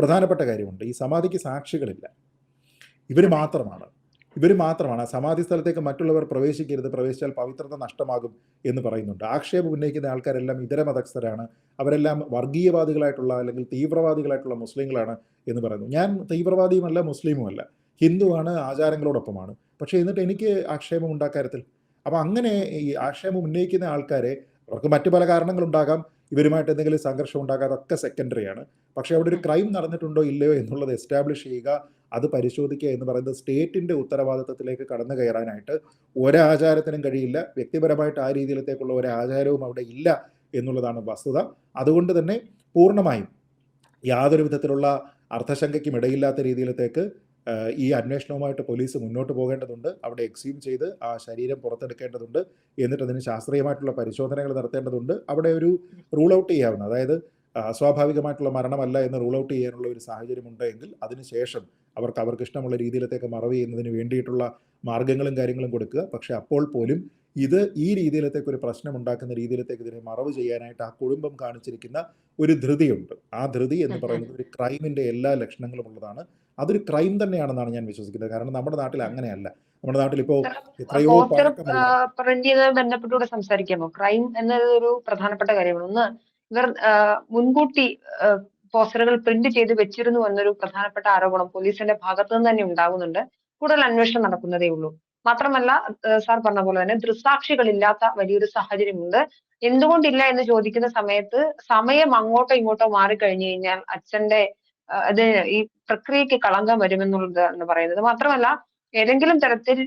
Speaker 1: പ്രധാനപ്പെട്ട കാര്യമുണ്ട്. ഈ സമാധിക്ക് സാക്ഷികളില്ല. ഇവർ മാത്രമാണ്. ഇവർ മാത്രമാണ്. സമാധി സ്ഥലത്തേക്ക് മറ്റുള്ളവർ പ്രവേശിക്കരുത്, പ്രവേശിച്ചാൽ പവിത്രത നഷ്ടമാകും എന്ന് പറയുന്നുണ്ട്. ആക്ഷേപം ഉന്നയിക്കുന്ന ആൾക്കാരെല്ലാം ഇതര മതസ്ഥരാണ്. അവരെല്ലാം വർഗീയവാദികളായിട്ടുള്ള അല്ലെങ്കിൽ തീവ്രവാദികളായിട്ടുള്ള മുസ്ലിങ്ങളാണ് എന്ന് പറയുന്നു. ഞാൻ തീവ്രവാദിയുമല്ല, മുസ്ലിമുമല്ല. ഹിന്ദുവാണ്, ആചാരങ്ങളോടൊപ്പമാണ്. പക്ഷേ എന്നിട്ട് എനിക്ക് ആക്ഷേപം ഉണ്ടാക്കാരത്തിൽ. അപ്പോൾ അങ്ങനെ ഈ ആക്ഷേപം ഉന്നയിക്കുന്ന ആൾക്കാരെ അവർക്ക് മറ്റു പല കാരണങ്ങളുണ്ടാകാം. ഇവരുമായിട്ട് എന്തെങ്കിലും സംഘർഷം ഉണ്ടാകാം. സെക്കൻഡറി ആണ് പക്ഷേ അവിടെ ഒരു ക്രൈം നടന്നിട്ടുണ്ടോ ഇല്ലയോ എന്നുള്ളത് എസ്റ്റാബ്ലിഷ് ചെയ്യുക, അത് പരിശോധിക്കുക എന്ന് പറയുന്നത് സ്റ്റേറ്റിന്റെ ഉത്തരവാദിത്തത്തിലേക്ക് കടന്നു കയറാനായിട്ട് ഒരാചാരത്തിനും കഴിയില്ല. വ്യക്തിപരമായിട്ട് ആ രീതിയിലത്തേക്കുള്ള ഒരാചാരവും അവിടെ ഇല്ല എന്നുള്ളതാണ് വസ്തുത. അതുകൊണ്ട് തന്നെ പൂർണമായും യാതൊരു വിധത്തിലുള്ള അർത്ഥശങ്കയ്ക്കും ഇടയില്ലാത്ത രീതിയിലത്തേക്ക് ഈ അന്വേഷണവുമായിട്ട് പോലീസ് മുന്നോട്ട് പോകേണ്ടതുണ്ട്. അവിടെ എക്സ്യൂം ചെയ്ത് ആ ശരീരം പുറത്തെടുക്കേണ്ടതുണ്ട്. എന്നിട്ട് അതിന് ശാസ്ത്രീയമായിട്ടുള്ള പരിശോധനകൾ നടത്തേണ്ടതുണ്ട്. അവിടെ ഒരു റൂൾ ഔട്ട് ചെയ്യാവുന്ന അതായത് അസ്വാഭാവികമായിട്ടുള്ള മരണമല്ല എന്ന് റൂൾ ഔട്ട് ചെയ്യാനുള്ള ഒരു സാഹചര്യം ഉണ്ടെങ്കിൽ അതിനുശേഷം അവർക്ക് അവർക്ക് ഇഷ്ടമുള്ള രീതിയിലത്തേക്ക് മറവ് ചെയ്യുന്നതിന് വേണ്ടിയിട്ടുള്ള മാർഗങ്ങളും കാര്യങ്ങളും കൊടുക്കുക. പക്ഷേ അപ്പോൾ പോലും ഇത് ഈ രീതിയിലത്തേക്ക് ഒരു പ്രശ്നം ഉണ്ടാക്കുന്ന രീതിയിലത്തേക്ക് ഇതിനെ മറവ് ചെയ്യാനായിട്ട് ആ കുടുംബം കാണിച്ചിരിക്കുന്ന ഒരു ധൃതിയുണ്ട്. ആ ധൃതി എന്ന്. പറയുന്നത് ഒരു ക്രൈമിന്റെ എല്ലാ ലക്ഷണങ്ങളും ഉള്ളതാണ്. അതൊരു ക്രൈം തന്നെയാണെന്നാണ് ഞാൻ വിശ്വസിക്കുന്നത്. കാരണം നമ്മുടെ നാട്ടിൽ. അങ്ങനെയല്ല. നമ്മുടെ നാട്ടിൽ
Speaker 2: ഇപ്പോ
Speaker 1: എത്രയോ
Speaker 2: പ്രിന്റ് ബന്ധപ്പെട്ടുകൂടെ സംസാരിക്കാമോ? ക്രൈം എന്നത് ഒരു പ്രധാനപ്പെട്ട കാര്യമാണ്. ഒന്ന് ഇവർ മുൻകൂട്ടി പോസ്റ്ററുകൾ പ്രിന്റ് ചെയ്ത് വെച്ചിരുന്നു എന്നൊരു പ്രധാനപ്പെട്ട ആരോപണം പോലീസിന്റെ ഭാഗത്തു നിന്ന് തന്നെ ഉണ്ടാകുന്നുണ്ട്. കൂടുതൽ അന്വേഷണം നടക്കുന്നതേ ഉള്ളൂ. മാത്രമല്ല സാർ പറഞ്ഞ പോലെ തന്നെ ദൃസാക്ഷികളില്ലാത്ത വലിയൊരു സാഹചര്യമുണ്ട്. എന്തുകൊണ്ടില്ല എന്ന് ചോദിക്കുന്ന സമയത്ത് സമയം അങ്ങോട്ടോ ഇങ്ങോട്ടോ മാറിക്കഴിഞ്ഞു കഴിഞ്ഞാൽ അച്ഛന്റെ അത് ഈ പ്രക്രിയക്ക് കളങ്കം വരുമെന്നുള്ളത് എന്ന് പറയുന്നത്. മാത്രമല്ല ഏതെങ്കിലും തരത്തിൽ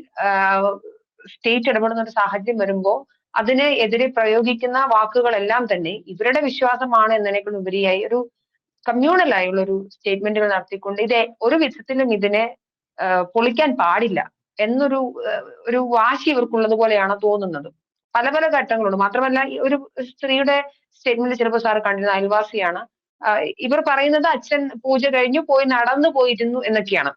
Speaker 2: സ്റ്റേറ്റ് ഇടപെടുന്ന ഒരു സാഹചര്യം വരുമ്പോൾ അതിന് എതിരെ പ്രയോഗിക്കുന്ന വാക്കുകളെല്ലാം തന്നെ ഇവരുടെ വിശ്വാസമാണ് എന്നതിനേക്കാൾ ഉപരിയായി ഒരു കമ്മ്യൂണലായുള്ള ഒരു സ്റ്റേറ്റ്മെന്റുകൾ നടത്തിക്കൊണ്ട് ഇത് ഒരു വിധത്തിലും ഇതിനെ പൊളിക്കാൻ പാടില്ല എന്നൊരു ഒരു വാശി ഇവർക്കുള്ളത് പോലെയാണ് തോന്നുന്നത്. പല പല ഘട്ടങ്ങളുണ്ട്. മാത്രമല്ല ഒരു സ്ത്രീയുടെ സ്റ്റേറ്റ്മെന്റ് ചിലപ്പോൾ സാർ കണ്ടിരുന്ന അയൽവാസിയാണ്. ഇവർ പറയുന്നത് അച്ഛൻ പൂജ കഴിഞ്ഞു പോയി നടന്നു പോയിരുന്നു എന്നൊക്കെയാണ്.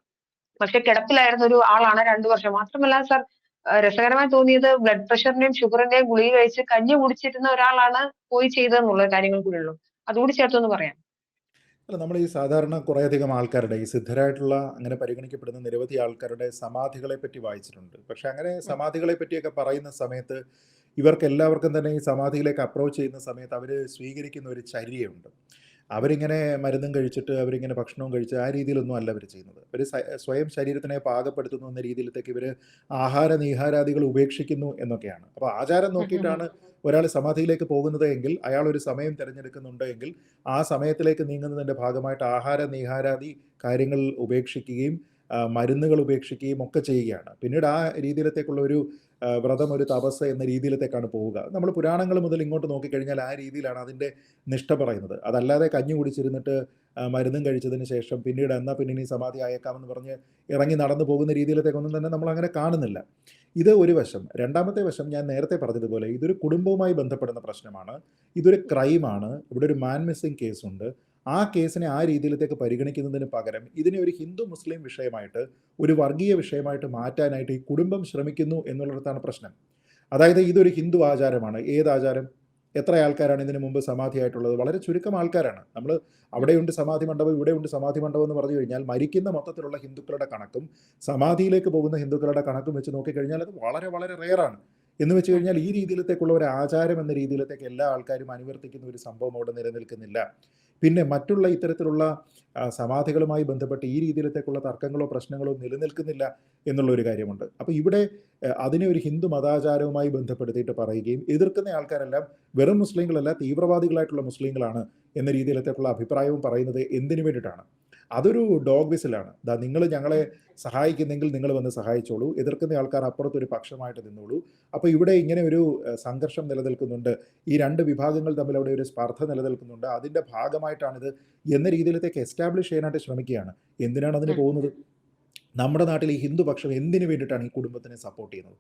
Speaker 2: പക്ഷെ കിടപ്പിലായിരുന്ന ഒരു ആളാണ് രണ്ടു വർഷം. മാത്രമല്ല സർ രസകരമായി തോന്നിയത് ബ്ലഡ് പ്രഷറിന്റെയും ഷുഗറിന്റെയും ഗുളിക കഴിച്ച് കഞ്ഞി കുടിച്ചിരുന്ന ഒരാളാണ് പോയി ചെയ്തതെന്നുള്ള കാര്യങ്ങൾ കൂടി ഉള്ളു അതുകൂടി ചേർത്തൊന്ന് പറയാം.
Speaker 1: അല്ല നമ്മൾ ഈ സാധാരണ കുറേയധികം ആൾക്കാരുടെ ഈ സിദ്ധരായിട്ടുള്ള അങ്ങനെ പരിഗണിക്കപ്പെടുന്ന നിരവധി ആൾക്കാരുടെ സമാധികളെ പറ്റി വായിച്ചിട്ടുണ്ട്. പക്ഷെ അങ്ങനെ സമാധികളെ പറ്റിയൊക്കെ പറയുന്ന സമയത്ത് ഇവർക്ക് എല്ലാവർക്കും തന്നെ ഈ സമാധിയിലേക്ക് അപ്രോച്ച് ചെയ്യുന്ന സമയത്ത് അവർ സ്വീകരിക്കുന്ന ഒരു ചര്യയുണ്ട്. അവരിങ്ങനെ മരുന്നും കഴിച്ചിട്ട് അവരിങ്ങനെ ഭക്ഷണവും കഴിച്ച് ആ രീതിയിലൊന്നും അല്ല അവർ ചെയ്യുന്നത്. അവർ സ്വയം ശരീരത്തിനെ പാകപ്പെടുത്തുന്നു എന്ന രീതിയിലത്തേക്ക് ഇവർ ആഹാര നീഹാരാദികൾ ഉപേക്ഷിക്കുന്നു എന്നൊക്കെയാണ്. അപ്പോൾ ആചാരം. നോക്കിയിട്ടാണ് ഒരാൾ സമാധിയിലേക്ക് പോകുന്നത് എങ്കിൽ അയാൾ ഒരു സമയം തിരഞ്ഞെടുക്കുന്നുണ്ട് എങ്കിൽ ആ സമയത്തിലേക്ക് നീങ്ങുന്നതിന്റെ ഭാഗമായിട്ട് ആഹാര നീഹാരാദി കാര്യങ്ങൾ ഉപേക്ഷിക്കുകയും മരുന്നുകൾ ഉപേക്ഷിക്കുകയും ഒക്കെ ചെയ്യുകയാണ്. പിന്നീട് ആ രീതിയിലത്തേക്കുള്ള ഒരു വ്രതം, ഒരു തപസ് എന്ന രീതിയിലത്തേക്കാണ് പോവുക. നമ്മൾ പുരാണങ്ങൾ മുതൽ ഇങ്ങോട്ട് നോക്കിക്കഴിഞ്ഞാൽ ആ രീതിയിലാണ് അതിന്റെ നിഷ്ഠ പറയുന്നത്. അതല്ലാതെ കഞ്ഞി കുടിച്ചിരുന്നിട്ട് മരുന്നും കഴിച്ചതിന് ശേഷം പിന്നീട് എന്നാൽ പിന്നെ ഇനി സമാധി ആയേക്കാമെന്ന് പറഞ്ഞ് ഇറങ്ങി നടന്നു പോകുന്ന രീതിയിലത്തേക്കൊന്നും തന്നെ നമ്മൾ അങ്ങനെ കാണുന്നില്ല. ഇത് ഒരു വശം. രണ്ടാമത്തെ വശം ഞാൻ നേരത്തെ പറഞ്ഞതുപോലെ ഇതൊരു കുടുംബവുമായി ബന്ധപ്പെടുന്ന പ്രശ്നമാണ്. ഇതൊരു ക്രൈമാണ്. ഇവിടെ ഒരു മാൻ മിസ്സിംഗ് കേസുണ്ട്. ആ കേസിനെ ആ രീതിയിലത്തേക്ക് പരിഗണിക്കുന്നതിന് പകരം ഇതിനെ ഒരു ഹിന്ദു മുസ്ലിം വിഷയമായിട്ട് ഒരു വർഗീയ വിഷയമായിട്ട് മാറ്റാനായിട്ട് ഈ കുടുംബം ശ്രമിക്കുന്നു എന്നുള്ളിടത്താണ് പ്രശ്നം. അതായത് ഇതൊരു ഹിന്ദു ആചാരമാണ്. ഏത് ആചാരം? എത്ര ആൾക്കാരാണ് ഇതിനു മുമ്പ് സമാധിയായിട്ടുള്ളത്? വളരെ ചുരുക്കം ആൾക്കാരാണ്. നമ്മൾ അവിടെയുണ്ട് സമാധി മണ്ഡപം, ഇവിടെയുണ്ട് സമാധി മണ്ഡപം എന്ന് പറഞ്ഞു കഴിഞ്ഞാൽ മരിക്കുന്ന മൊത്തത്തിലുള്ള ഹിന്ദുക്കളുടെ കണക്കും സമാധിയിലേക്ക് പോകുന്ന ഹിന്ദുക്കളുടെ കണക്കും വെച്ച് നോക്കിക്കഴിഞ്ഞാൽ അത് വളരെ വളരെ റെയറാണ്. എന്ന് വെച്ച് കഴിഞ്ഞാൽ ഈ രീതിയിലത്തേക്കുള്ള ഒരു ആചാരം എന്ന രീതിയിലത്തേക്ക് എല്ലാ ആൾക്കാരും അനുവർത്തിക്കുന്ന ഒരു സംഭവം അവിടെ നിലനിൽക്കുന്നില്ല പിന്നെ മറ്റുള്ള ഇത്തരത്തിലുള്ള സമാധികളുമായി ബന്ധപ്പെട്ട് ഈ രീതിയിലത്തേക്കുള്ള തർക്കങ്ങളോ പ്രശ്നങ്ങളോ നിലനിൽക്കുന്നില്ല എന്നുള്ള ഒരു കാര്യമുണ്ട്. അപ്പോൾ ഇവിടെ അതിനെ ഒരു ഹിന്ദു മതാചാരവുമായി ബന്ധപ്പെടുത്തിയിട്ട് പറയുകയും എതിർക്കുന്ന ആൾക്കാരെല്ലാം വെറും മുസ്ലിങ്ങളല്ല തീവ്രവാദികളായിട്ടുള്ള മുസ്ലിങ്ങളാണ് എന്ന രീതിയിലത്തേക്കുള്ള അഭിപ്രായവും പറയുന്നത് എന്തിനു വേണ്ടിയിട്ടാണ്? അതൊരു ഡോഗ് വിസിലാണ്. ദാ നിങ്ങൾ ഞങ്ങളെ സഹായിക്കുന്നെങ്കിൽ നിങ്ങൾ വന്ന് സഹായിച്ചോളൂ. എതിർക്കുന്ന ആൾക്കാർ അപ്പുറത്തൊരു പക്ഷമായിട്ട് നിന്നോളൂ. അപ്പോൾ ഇവിടെ ഇങ്ങനെ ഒരു സംഘർഷം നിലനിൽക്കുന്നുണ്ട്. ഈ രണ്ട് വിഭാഗങ്ങൾ തമ്മിൽ അവിടെ ഒരു സ്പർദ്ധ നിലനിൽക്കുന്നുണ്ട്. അതിന്റെ ഭാഗമായിട്ടാണിത് എന്ന രീതിയിലത്തേക്ക് എസ്റ്റാബ്ലിഷ് ചെയ്യാനായിട്ട് ശ്രമിക്കുകയാണ്. എന്തിനാണ് അതിന് പോകുന്നത്? നമ്മുടെ നാട്ടിൽ ഈ ഹിന്ദുപക്ഷം എന്തിനു വേണ്ടിയിട്ടാണ് ഈ കുടുംബത്തിനെ സപ്പോർട്ട് ചെയ്യുന്നത്?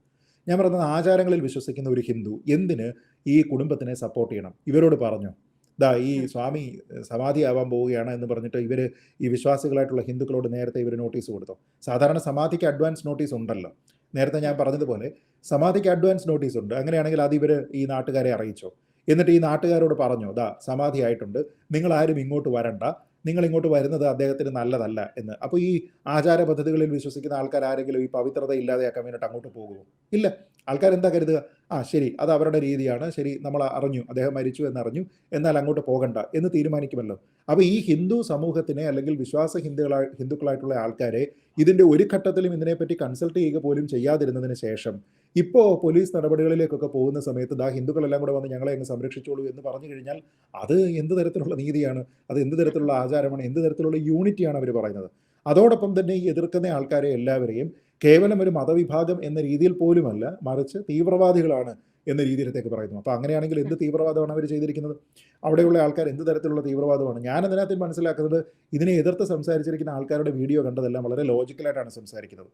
Speaker 1: ഞാൻ പറയുന്നത് ആചാരങ്ങളിൽ വിശ്വസിക്കുന്ന ഒരു ഹിന്ദു എന്തിന് ഈ കുടുംബത്തിനെ സപ്പോർട്ട് ചെയ്യണം? ഇവരോട് പറഞ്ഞു. ദാ ഈ. സ്വാമി സമാധിയാവാൻ പോവുകയാണ് എന്ന് പറഞ്ഞിട്ട് ഇവർ ഈ വിശ്വാസികളായിട്ടുള്ള ഹിന്ദുക്കളോട് നേരത്തെ ഇവർ നോട്ടീസ് കൊടുത്തു. സാധാരണ സമാധിക്ക് അഡ്വാൻസ് നോട്ടീസ് ഉണ്ടല്ലോ. നേരത്തെ ഞാൻ പറഞ്ഞതുപോലെ സമാധിക്ക് അഡ്വാൻസ് നോട്ടീസ് ഉണ്ട്. അങ്ങനെയാണെങ്കിൽ അത് ഇവർ ഈ നാട്ടുകാരെ അറിയിച്ചോ? എന്നിട്ട് ഈ നാട്ടുകാരോട് പറഞ്ഞു ദാ സമാധി ആയിട്ടുണ്ട്. നിങ്ങൾ ആരും ഇങ്ങോട്ട് വരണ്ട. നിങ്ങൾ ഇങ്ങോട്ട് വരുന്നത് അദ്ദേഹത്തിന് നല്ലതല്ല എന്ന്. അപ്പോൾ ഈ ആചാര പദ്ധതികളിൽ വിശ്വസിക്കുന്ന ആൾക്കാർ ആരെങ്കിലും ഈ പവിത്രത ഇല്ലാതെ ആ വേണ്ടിയിട്ട് അങ്ങോട്ട് പോകുമോ ഇല്ല. ആൾക്കാർ എന്താ കരുതുക? ആ ശരി അത് അവരുടെ രീതിയാണ്. ശരി നമ്മൾ അറിഞ്ഞു അദ്ദേഹം മരിച്ചു എന്നറിഞ്ഞു എന്നാൽ അങ്ങോട്ട് പോകണ്ട എന്ന് തീരുമാനിക്കുമല്ലോ. അപ്പോൾ ഈ ഹിന്ദു സമൂഹത്തിനെ അല്ലെങ്കിൽ വിശ്വാസ ഹിന്ദുക്കളായി ഹിന്ദുക്കളായിട്ടുള്ള ആൾക്കാരെ ഇതിന്റെ ഒരു ഘട്ടത്തിലും ഇതിനെപ്പറ്റി കൺസൾട്ട് ചെയ്യുക പോലും ചെയ്യാതിരുന്നതിന് ശേഷം ഇപ്പോൾ പോലീസ് നടപടികളിലേക്കൊക്കെ പോകുന്ന സമയത്ത് ദാ ഹിന്ദുക്കളെല്ലാം കൂടെ വന്ന് ഞങ്ങളെ അങ്ങ് സംരക്ഷിച്ചോളൂ എന്ന് പറഞ്ഞു കഴിഞ്ഞാൽ അത് എന്ത് തരത്തിലുള്ള നീതിയാണ്? അത് എന്ത് തരത്തിലുള്ള ആചാരമാണ്? എന്ത് തരത്തിലുള്ള യൂണിറ്റിയാണ് അവർ പറയുന്നത്? അതോടൊപ്പം തന്നെ ഈ എതിർക്കുന്ന ആൾക്കാരെ എല്ലാവരെയും കേവലം ഒരു മതവിഭാഗം എന്ന രീതിയിൽ പോലുമല്ല മറിച്ച് തീവ്രവാദികളാണ് എന്ന രീതിയിലത്തേക്ക് പറയുന്നു. അപ്പോൾ അങ്ങനെയാണെങ്കിൽ എന്ത് തീവ്രവാദമാണ് അവർ ചെയ്തിരിക്കുന്നത്? അവിടെയുള്ള ആൾക്കാർ എന്ത് തരത്തിലുള്ള തീവ്രവാദമാണ്? ഞാൻ അതിനകത്ത് മനസ്സിലാക്കുന്നത് ഇതിനെ എതിർത്ത് സംസാരിച്ചിരിക്കുന്ന ആൾക്കാരുടെ വീഡിയോ കണ്ടതെല്ലാം വളരെ ലോജിക്കലായിട്ടാണ് സംസാരിക്കുന്നത്.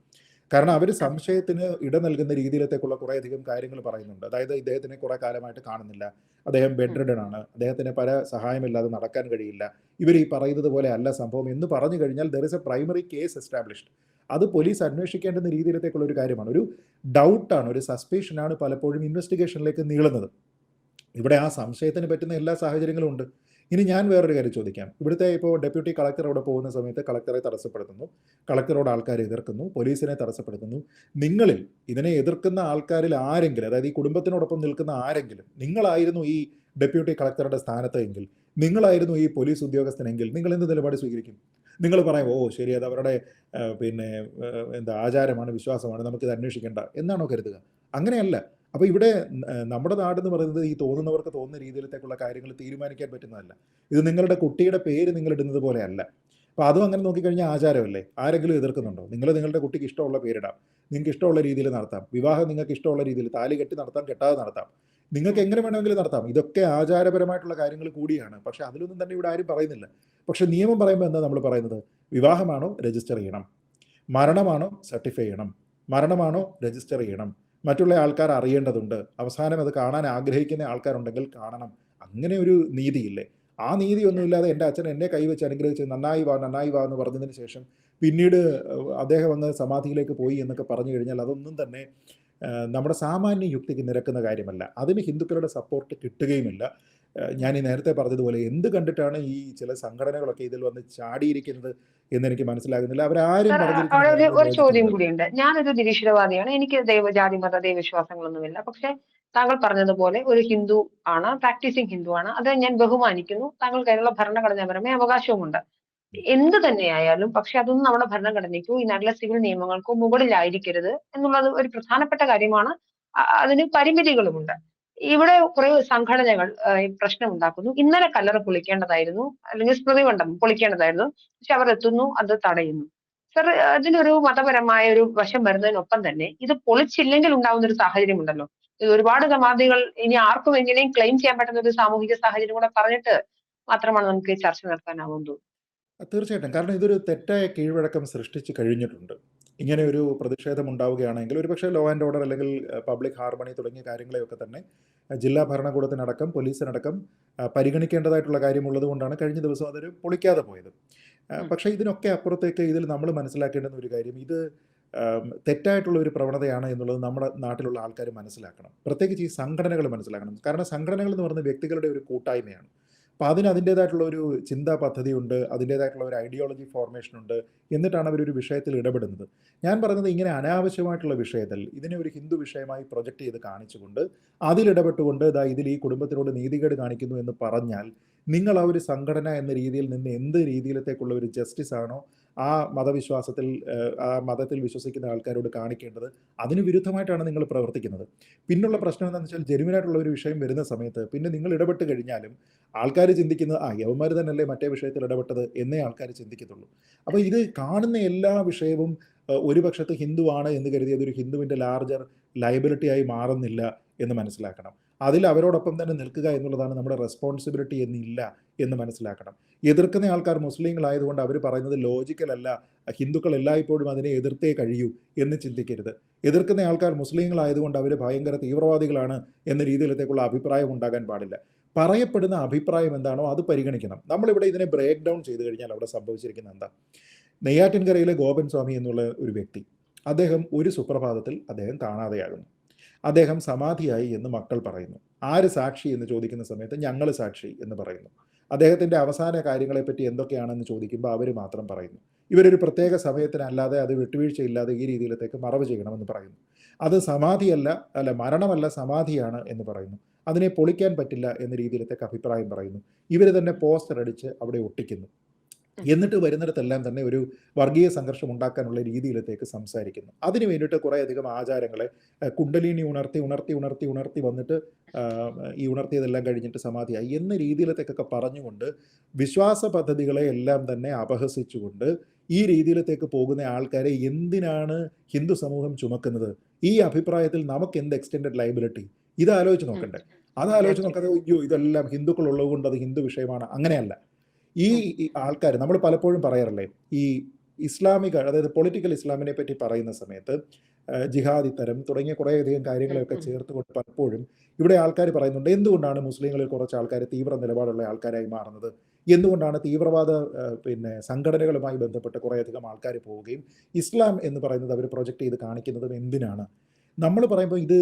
Speaker 1: കാരണം അവർ സംശയത്തിന് ഇട നൽകുന്ന രീതിയിലത്തേക്കുള്ള കുറേയധികം കാര്യങ്ങൾ പറയുന്നുണ്ട്. അതായത് ഇദ്ദേഹത്തിനെ കുറേ കാലമായിട്ട് കാണുന്നില്ല. അദ്ദേഹം ബെഡ് റിഡൺ ആണ് അദ്ദേഹത്തിന് പല സഹായമില്ലാതെ നടക്കാൻ കഴിയില്ല. ഇവർ ഈ പറയുന്നത് പോലെ അല്ല സംഭവം എന്ന് പറഞ്ഞു കഴിഞ്ഞാൽ there is a primary case established അത് പോലീസ് അന്വേഷിക്കേണ്ടുന്ന രീതിയിലത്തേക്കുള്ള ഒരു കാര്യമാണ്. ഒരു ഡൗട്ടാണ് ഒരു സസ്പെൻഷനാണ് പലപ്പോഴും ഇൻവെസ്റ്റിഗേഷനിലേക്ക് നീളുന്നത്. ഇവിടെ ആ സംശയത്തിന് പറ്റുന്ന എല്ലാ സാഹചര്യങ്ങളും ഉണ്ട്. ഇനി ഞാൻ വേറൊരു കാര്യം ചോദിക്കാം. ഇവിടുത്തെ ഇപ്പോൾ ഡെപ്യൂട്ടി കളക്ടർ അവിടെ പോകുന്ന സമയത്ത് കളക്ടറെ തടസ്സപ്പെടുത്തുന്നു. കളക്ടറോട് ആൾക്കാരെ എതിർക്കുന്നു. പോലീസിനെ തടസ്സപ്പെടുത്തുന്നു. നിങ്ങളിൽ ഇതിനെ എതിർക്കുന്ന ആൾക്കാരിൽ ആരെങ്കിലും അതായത് ഈ കുടുംബത്തിനോടൊപ്പം നിൽക്കുന്ന ആരെങ്കിലും നിങ്ങളായിരുന്നു ഈ ഡെപ്യൂട്ടി കളക്ടറുടെ സ്ഥാനത്ത് എങ്കിൽ നിങ്ങളായിരുന്നു ഈ പോലീസ് ഉദ്യോഗസ്ഥനെങ്കിൽ നിങ്ങൾ എന്ത് നിലപാട് സ്വീകരിക്കും? നിങ്ങൾ പറയും ഓ ശരി അത് അവരുടെ പിന്നെ എന്താ ആചാരമാണ് വിശ്വാസമാണ് നമുക്കിത് അന്വേഷിക്കേണ്ട എന്നാണോ കരുതുക? അങ്ങനെയല്ല. അപ്പോൾ ഇവിടെ നമ്മുടെ നാടെന്ന് പറയുന്നത് ഈ തോന്നുന്നവർക്ക് തോന്നുന്ന രീതിയിലത്തേക്കുള്ള കാര്യങ്ങൾ തീരുമാനിക്കാൻ പറ്റുന്നതല്ല. ഇത് നിങ്ങളുടെ കുട്ടിയുടെ പേര് നിങ്ങൾ ഇടുന്നത് പോലെയല്ല. അപ്പോൾ അതും അങ്ങനെ നോക്കിക്കഴിഞ്ഞാൽ ആചാരമല്ലേ? ആരെങ്കിലും എതിർക്കുന്നുണ്ടോ? നിങ്ങൾ നിങ്ങളുടെ കുട്ടിക്ക് ഇഷ്ടമുള്ള പേരിടാം. നിങ്ങൾക്ക് ഇഷ്ടമുള്ള രീതിയിൽ നടത്താം. വിവാഹം നിങ്ങൾക്ക് ഇഷ്ടമുള്ള രീതിയിൽ താലി കെട്ടി നടത്താം കെട്ടാതെ നടത്താം. നിങ്ങൾക്ക് എങ്ങനെ വേണമെങ്കിലും നടത്താം. ഇതൊക്കെ ആചാരപരമായിട്ടുള്ള കാര്യങ്ങൾ കൂടിയാണ്. പക്ഷെ അതിലൊന്നും തന്നെ ഇവിടെ ആരും പറയുന്നില്ല. പക്ഷെ നിയമം പറയുമ്പോൾ എന്താ നമ്മൾ പറയുന്നത്? വിവാഹമാണോ രജിസ്റ്റർ ചെയ്യണം? മരണമാണോ സർട്ടിഫൈ ചെയ്യണം? മരണമാണോ രജിസ്റ്റർ ചെയ്യണം? മറ്റുള്ള ആൾക്കാർ അറിയേണ്ടതുണ്ട്. അവസാനം അത് കാണാൻ ആഗ്രഹിക്കുന്ന ആൾക്കാരുണ്ടെങ്കിൽ കാണണം. അങ്ങനെ ഒരു നീതിയില്ലേ? ആ നീതി ഒന്നുമില്ലാതെ എന്റെ അച്ഛൻ എന്നെ കൈവച്ച് അനുഗ്രഹിച്ച് നന്നായി വാ നന്നായി വാ എന്ന് പറഞ്ഞതിന് ശേഷം പിന്നീട് അദ്ദേഹം വന്ന് സമാധിയിലേക്ക് പോയി എന്നൊക്കെ പറഞ്ഞു കഴിഞ്ഞാൽ അതൊന്നും തന്നെ നമ്മുടെ സാമാന്യ യുക്തിക്ക് നിരക്കുന്ന കാര്യമല്ല. അതിന് ഹിന്ദുക്കളുടെ സപ്പോർട്ട് കിട്ടുകയുമില്ല. ഞാൻ ഈ നേരത്തെ പറഞ്ഞതുപോലെ എന്ത് കണ്ടിട്ടാണ് ഈ ചില സംഘടനകളൊക്കെ ഇതിൽ വന്ന് ചാടിയിരിക്കുന്നത് എന്ന് എനിക്ക് മനസ്സിലാകുന്നില്ല. അവരാരും
Speaker 2: ഒരു ചോദ്യം കൂടിയുണ്ട്. ഞാനൊരു നിരീശ്വരവാദിയാണ്. എനിക്ക് ദൈവജാതി മത ദൈവവിശ്വാസങ്ങളൊന്നുമില്ല. പക്ഷെ താങ്കൾ പറഞ്ഞതുപോലെ ഒരു ഹിന്ദു ആണ് പ്രാക്ടീസിങ് ഹിന്ദു ആണ്. അത് ഞാൻ ബഹുമാനിക്കുന്നു. താങ്കൾ കയ്യിലുള്ള ഭരണഘടനാപരമായ അവകാശവുമുണ്ട്. എന്ത് തന്നെയായാലും പക്ഷെ അതൊന്നും നമ്മുടെ ഭരണഘടനയ്ക്കോ ഈ നാട്ടിലെ സിവിൽ നിയമങ്ങൾക്കോ മുകളിലായിരിക്കരുത് എന്നുള്ളത് ഒരു പ്രധാനപ്പെട്ട കാര്യമാണ്. അതിന് പരിമിതികളുമുണ്ട്. ഇവിടെ കുറെ സംഘടനകൾ പ്രശ്നം ഉണ്ടാക്കുന്നു ഇന്നലെ കല്ലറ പൊളിക്കേണ്ടതായിരുന്നു. അല്ലെങ്കിൽ സ്മൃതി മണ്ഡപം പൊളിക്കേണ്ടതായിരുന്നു. പക്ഷെ അവർ എത്തുന്നു അത് തടയുന്നു. സർ അതിനൊരു മതപരമായ ഒരു വശം വരുന്നതിനൊപ്പം തന്നെ ഇത് പൊളിച്ചില്ലെങ്കിൽ ഉണ്ടാവുന്ന ഒരു സാഹചര്യം ഉണ്ടല്ലോ ഇത് ഒരുപാട് സമാധികൾ ഇനി ആർക്കും എങ്ങനെയും ക്ലെയിം ചെയ്യാൻ പറ്റുന്ന ഒരു സാമൂഹിക സാഹചര്യം കൂടെ പറഞ്ഞിട്ട് മാത്രമാണ് നമുക്ക് ചർച്ച നടത്താനാവുമെന്ന് തോന്നുന്നു
Speaker 1: തീർച്ചയായിട്ടും. കാരണം ഇതൊരു തെറ്റായ കീഴ്വഴക്കം സൃഷ്ടിച്ച് കഴിഞ്ഞിട്ടുണ്ട്. ഇങ്ങനെ ഒരു പ്രതിഷേധം ഉണ്ടാവുകയാണെങ്കിൽ ഒരുപക്ഷെ ലോ ആൻഡ് ഓർഡർ അല്ലെങ്കിൽ പബ്ലിക് ഹാർമണി തുടങ്ങിയ കാര്യങ്ങളെയൊക്കെ തന്നെ ജില്ലാ ഭരണകൂടത്തിനടക്കം പോലീസിനടക്കം പരിഗണിക്കേണ്ടതായിട്ടുള്ള കാര്യമുള്ളത് കൊണ്ടാണ് കഴിഞ്ഞ ദിവസം അതൊരു പൊളിക്കാതെ പോയത്. പക്ഷേ ഇതിനൊക്കെ അപ്പുറത്തേക്ക് ഇതിൽ നമ്മൾ മനസ്സിലാക്കേണ്ടുന്ന ഒരു കാര്യം ഇത് തെറ്റായിട്ടുള്ള ഒരു പ്രവണതയാണ് എന്നുള്ളത് നമ്മുടെ നാട്ടിലുള്ള ആൾക്കാർ മനസ്സിലാക്കണം. പ്രത്യേകിച്ച് ഈ സംഘടനകൾ മനസ്സിലാക്കണം. കാരണം സംഘടനകൾ എന്ന് പറയുന്നത് വ്യക്തികളുടെ ഒരു കൂട്ടായ്മയാണ്. അപ്പോൾ അതിന് അതിന്റേതായിട്ടുള്ള ഒരു ചിന്താ പദ്ധതിയുണ്ട് അതിന്റേതായിട്ടുള്ള ഒരു ഐഡിയോളജി ഫോർമേഷൻ ഉണ്ട് എന്നിട്ടാണ് അവരൊരു വിഷയത്തിൽ ഇടപെടുന്നത്. ഞാൻ പറയുന്നത് ഇങ്ങനെ അനാവശ്യമായിട്ടുള്ള വിഷയത്തിൽ ഇതിനെ ഒരു ഹിന്ദു വിഷയമായി പ്രൊജക്റ്റ് ചെയ്ത് കാണിച്ചുകൊണ്ട് അതിലിടപെട്ടുകൊണ്ട് ഇതാ ഇതിൽ ഈ കുടുംബത്തിനോട് നീതികേട് കാണിക്കുന്നു എന്ന് പറഞ്ഞാൽ നിങ്ങൾ ആ ഒരു സംഘടന എന്ന രീതിയിൽ നിന്ന് എന്ത് രീതിയിലത്തേക്കുള്ള ഒരു ജസ്റ്റിസ് ആണോ ആ മതവിശ്വാസത്തിൽ ആ മതത്തിൽ വിശ്വസിക്കുന്ന ആൾക്കാരോട് കാണിക്കേണ്ടത് അതിന് വിരുദ്ധമായിട്ടാണ് നിങ്ങൾ പ്രവർത്തിക്കുന്നത്. പിന്നുള്ള പ്രശ്നം എന്താണെന്ന് വെച്ചാൽ ജെനുവിനായിട്ടുള്ള ഒരു വിഷയം വരുന്ന സമയത്ത് പിന്നെ നിങ്ങൾ ഇടപെട്ട് കഴിഞ്ഞാലും ആൾക്കാർ ചിന്തിക്കുന്നത് ആ യവന്മാർ തന്നെയല്ലേ മറ്റേ വിഷയത്തിൽ ഇടപെട്ടത് എന്നേ ആൾക്കാർ ചിന്തിക്കത്തുള്ളൂ. അപ്പോൾ ഇത് കാണുന്ന എല്ലാ വിഷയവും ഒരു പക്ഷത്ത് ഹിന്ദുവാണ് എന്ന് കരുതി അതൊരു ഹിന്ദുവിന്റെ ലാർജർ ലയബിലിറ്റി ആയി മാറുന്നില്ല എന്ന് മനസ്സിലാക്കണം. അതിൽ അവരോടൊപ്പം തന്നെ നിൽക്കുക എന്നുള്ളതാണ് നമ്മുടെ റെസ്പോൺസിബിലിറ്റി എന്നില്ല എന്ന് മനസ്സിലാക്കണം. എതിർക്കുന്ന ആൾക്കാർ മുസ്ലിങ്ങളായതുകൊണ്ട് അവർ പറയുന്നത് ലോജിക്കൽ അല്ല. ഹിന്ദുക്കൾ എല്ലായ്പ്പോഴും അതിനെ എതിർത്തേ കഴിയൂ എന്ന് ചിന്തിക്കരുത്. എതിർക്കുന്ന ആൾക്കാർ മുസ്ലിങ്ങളായതുകൊണ്ട് അവർ ഭയങ്കര തീവ്രവാദികളാണ് എന്ന രീതിയിലത്തേക്കുള്ള അഭിപ്രായം ഉണ്ടാകാൻ പാടില്ല. പറയപ്പെടുന്ന അഭിപ്രായം എന്താണോ അത് പരിഗണിക്കണം. നമ്മളിവിടെ ഇതിനെ ബ്രേക്ക് ഡൗൺ ചെയ്ത് കഴിഞ്ഞാൽ അവിടെ സംഭവിച്ചിരിക്കുന്ന എന്താ? നെയ്യാറ്റിൻകരയിലെ ഗോപൻ സ്വാമി എന്നുള്ള ഒരു വ്യക്തി അദ്ദേഹം ഒരു സുപ്രഭാതത്തിൽ അദ്ദേഹം കാണാതെയാകുന്നു. അദ്ദേഹം സമാധിയായി എന്ന് മക്കൾ പറയുന്നു. ആര് സാക്ഷി എന്ന് ചോദിക്കുന്ന സമയത്ത് ഞങ്ങൾ സാക്ഷി എന്ന് പറയുന്നു. അദ്ദേഹത്തിന്റെ അവസാന കാര്യങ്ങളെപ്പറ്റി എന്തൊക്കെയാണെന്ന് ചോദിക്കുമ്പോൾ അവർ മാത്രം പറയുന്നു. ഇവരൊരു പ്രത്യേക സമയത്തിനല്ലാതെ അത് വിട്ടുവീഴ്ചയില്ലാതെ ഈ രീതിയിലത്തേക്ക് മറവ് ചെയ്യണമെന്ന് പറയുന്നു. അത് സമാധിയല്ല അല്ല മരണമല്ല സമാധിയാണ് എന്ന് പറയുന്നു. അതിനെ പൊളിക്കാൻ പറ്റില്ല എന്ന രീതിയിലത്തേക്ക് അഭിപ്രായം പറയുന്നു. ഇവർ തന്നെ പോസ്റ്റർ അടിച്ച് അവിടെ ഒട്ടിക്കുന്നു. എന്നിട്ട് വരുന്നിടത്തെല്ലാം തന്നെ ഒരു വർഗീയ സംഘർഷം ഉണ്ടാക്കാനുള്ള രീതിയിലത്തേക്ക് സംസാരിക്കുന്നു. അതിന് വേണ്ടിയിട്ട് കുറേയധികം ആചാരങ്ങളെ കുണ്ടലിനി ഉണർത്തി ഉണർത്തി ഉണർത്തി ഉണർത്തി വന്നിട്ട് ഈ ഉണർത്തിയതെല്ലാം കഴിഞ്ഞിട്ട് സമാധിയായി എന്ന രീതിയിലത്തേക്കൊക്കെ പറഞ്ഞുകൊണ്ട് വിശ്വാസ പദ്ധതികളെ എല്ലാം തന്നെ അപഹസിച്ചുകൊണ്ട് ഈ രീതിയിലത്തേക്ക് പോകുന്ന ആൾക്കാരെ എന്തിനാണ് ഹിന്ദു സമൂഹം ചുമക്കുന്നത്? ഈ അഭിപ്രായത്തിൽ നമുക്ക് എന്ത് എക്സ്റ്റെൻഡഡ് ലൈബിലിറ്റി ഇത് ആലോചിച്ച് നോക്കണ്ടേ. അത് ആലോചിച്ച് നോക്കാതെ അയ്യോ ഇതെല്ലാം ഹിന്ദുക്കൾ ഉള്ളതുകൊണ്ട് അത് ഹിന്ദു വിഷയമാണ്. അങ്ങനെയല്ല. ഈ ആൾക്കാർ നമ്മൾ പലപ്പോഴും പറയാറില്ലേ ഈ ഇസ്ലാമിക അതായത് പൊളിറ്റിക്കൽ ഇസ്ലാമിനെ പറ്റി പറയുന്ന സമയത്ത് ജിഹാദി തരം തുടങ്ങിയ കുറേയധികം കാര്യങ്ങളെയൊക്കെ
Speaker 2: ചേർത്ത് കൊണ്ട്
Speaker 1: ചേർത്തുകൊണ്ട് പലപ്പോഴും ഇവിടെ ആൾക്കാർ പറയുന്നുണ്ട് എന്തുകൊണ്ടാണ് മുസ്ലിങ്ങളിൽ കുറച്ച് ആൾക്കാർ തീവ്ര നിലപാടുള്ള ആൾക്കാരായി മാറുന്നത്? എന്തുകൊണ്ടാണ് തീവ്രവാദ പിന്നെ സംഘടനകളുമായി ബന്ധപ്പെട്ട് കുറേയധികം ആൾക്കാർ പോവുകയും ഇസ്ലാം എന്ന് പറയുന്നത് അവർ പ്രൊജക്റ്റ് ചെയ്ത് കാണിക്കുന്നതും എന്തിനാണ്? നമ്മൾ പറയുമ്പോൾ ഇത്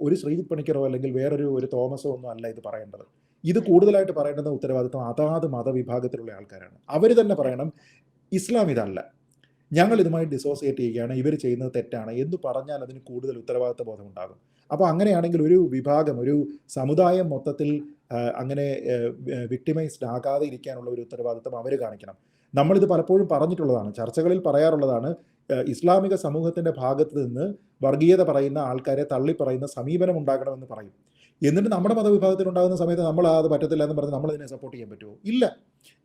Speaker 1: ഒരു ശ്രീജിത് പണിക്കറോ അല്ലെങ്കിൽ വേറൊരു ഒരു തോമസോ ഒന്നും അല്ല ഇത് പറയേണ്ടത്. ഇത് കൂടുതലായിട്ട് പറയേണ്ടുന്ന ഉത്തരവാദിത്വം അതാത് മതവിഭാഗത്തിലുള്ള ആൾക്കാരാണ്. അവർ തന്നെ പറയണം ഇസ്ലാം ഇതല്ല. ഞങ്ങൾ ഇതുമായി ഡിസോസിയേറ്റ് ചെയ്യുകയാണ് ഇവർ ചെയ്യുന്നത് തെറ്റാണ് എന്ന് പറഞ്ഞാൽ അതിന് കൂടുതൽ ഉത്തരവാദിത്വ ബോധം ഉണ്ടാകും അപ്പോൾ അങ്ങനെയാണെങ്കിൽ ഒരു വിഭാഗം ഒരു സമുദായം മൊത്തത്തിൽ അങ്ങനെ വിക്ടിമൈസ്ഡ് ആകാതെ ഇരിക്കാനുള്ള ഒരു ഉത്തരവാദിത്വം അവർ കാണിക്കണം. നമ്മളിത് പലപ്പോഴും പറഞ്ഞിട്ടുള്ളതാണ് ചർച്ചകളിൽ പറയാറുള്ളതാണ് ഇസ്ലാമിക സമൂഹത്തിന്റെ ഭാഗത്ത് നിന്ന് വർഗീയത പറയുന്ന ആൾക്കാരെ തള്ളിപ്പറയുന്ന സമീപനം ഉണ്ടാകണമെന്ന് പറയും. എന്നിട്ട് നമ്മുടെ മതവിഭാഗത്തിൽ ഉണ്ടാകുന്ന സമയത്ത് നമ്മൾ അത് പറ്റത്തില്ല എന്ന് പറഞ്ഞ് നമ്മൾ അതിനെ സപ്പോർട്ട് ചെയ്യാൻ പറ്റുമോ? ഇല്ല.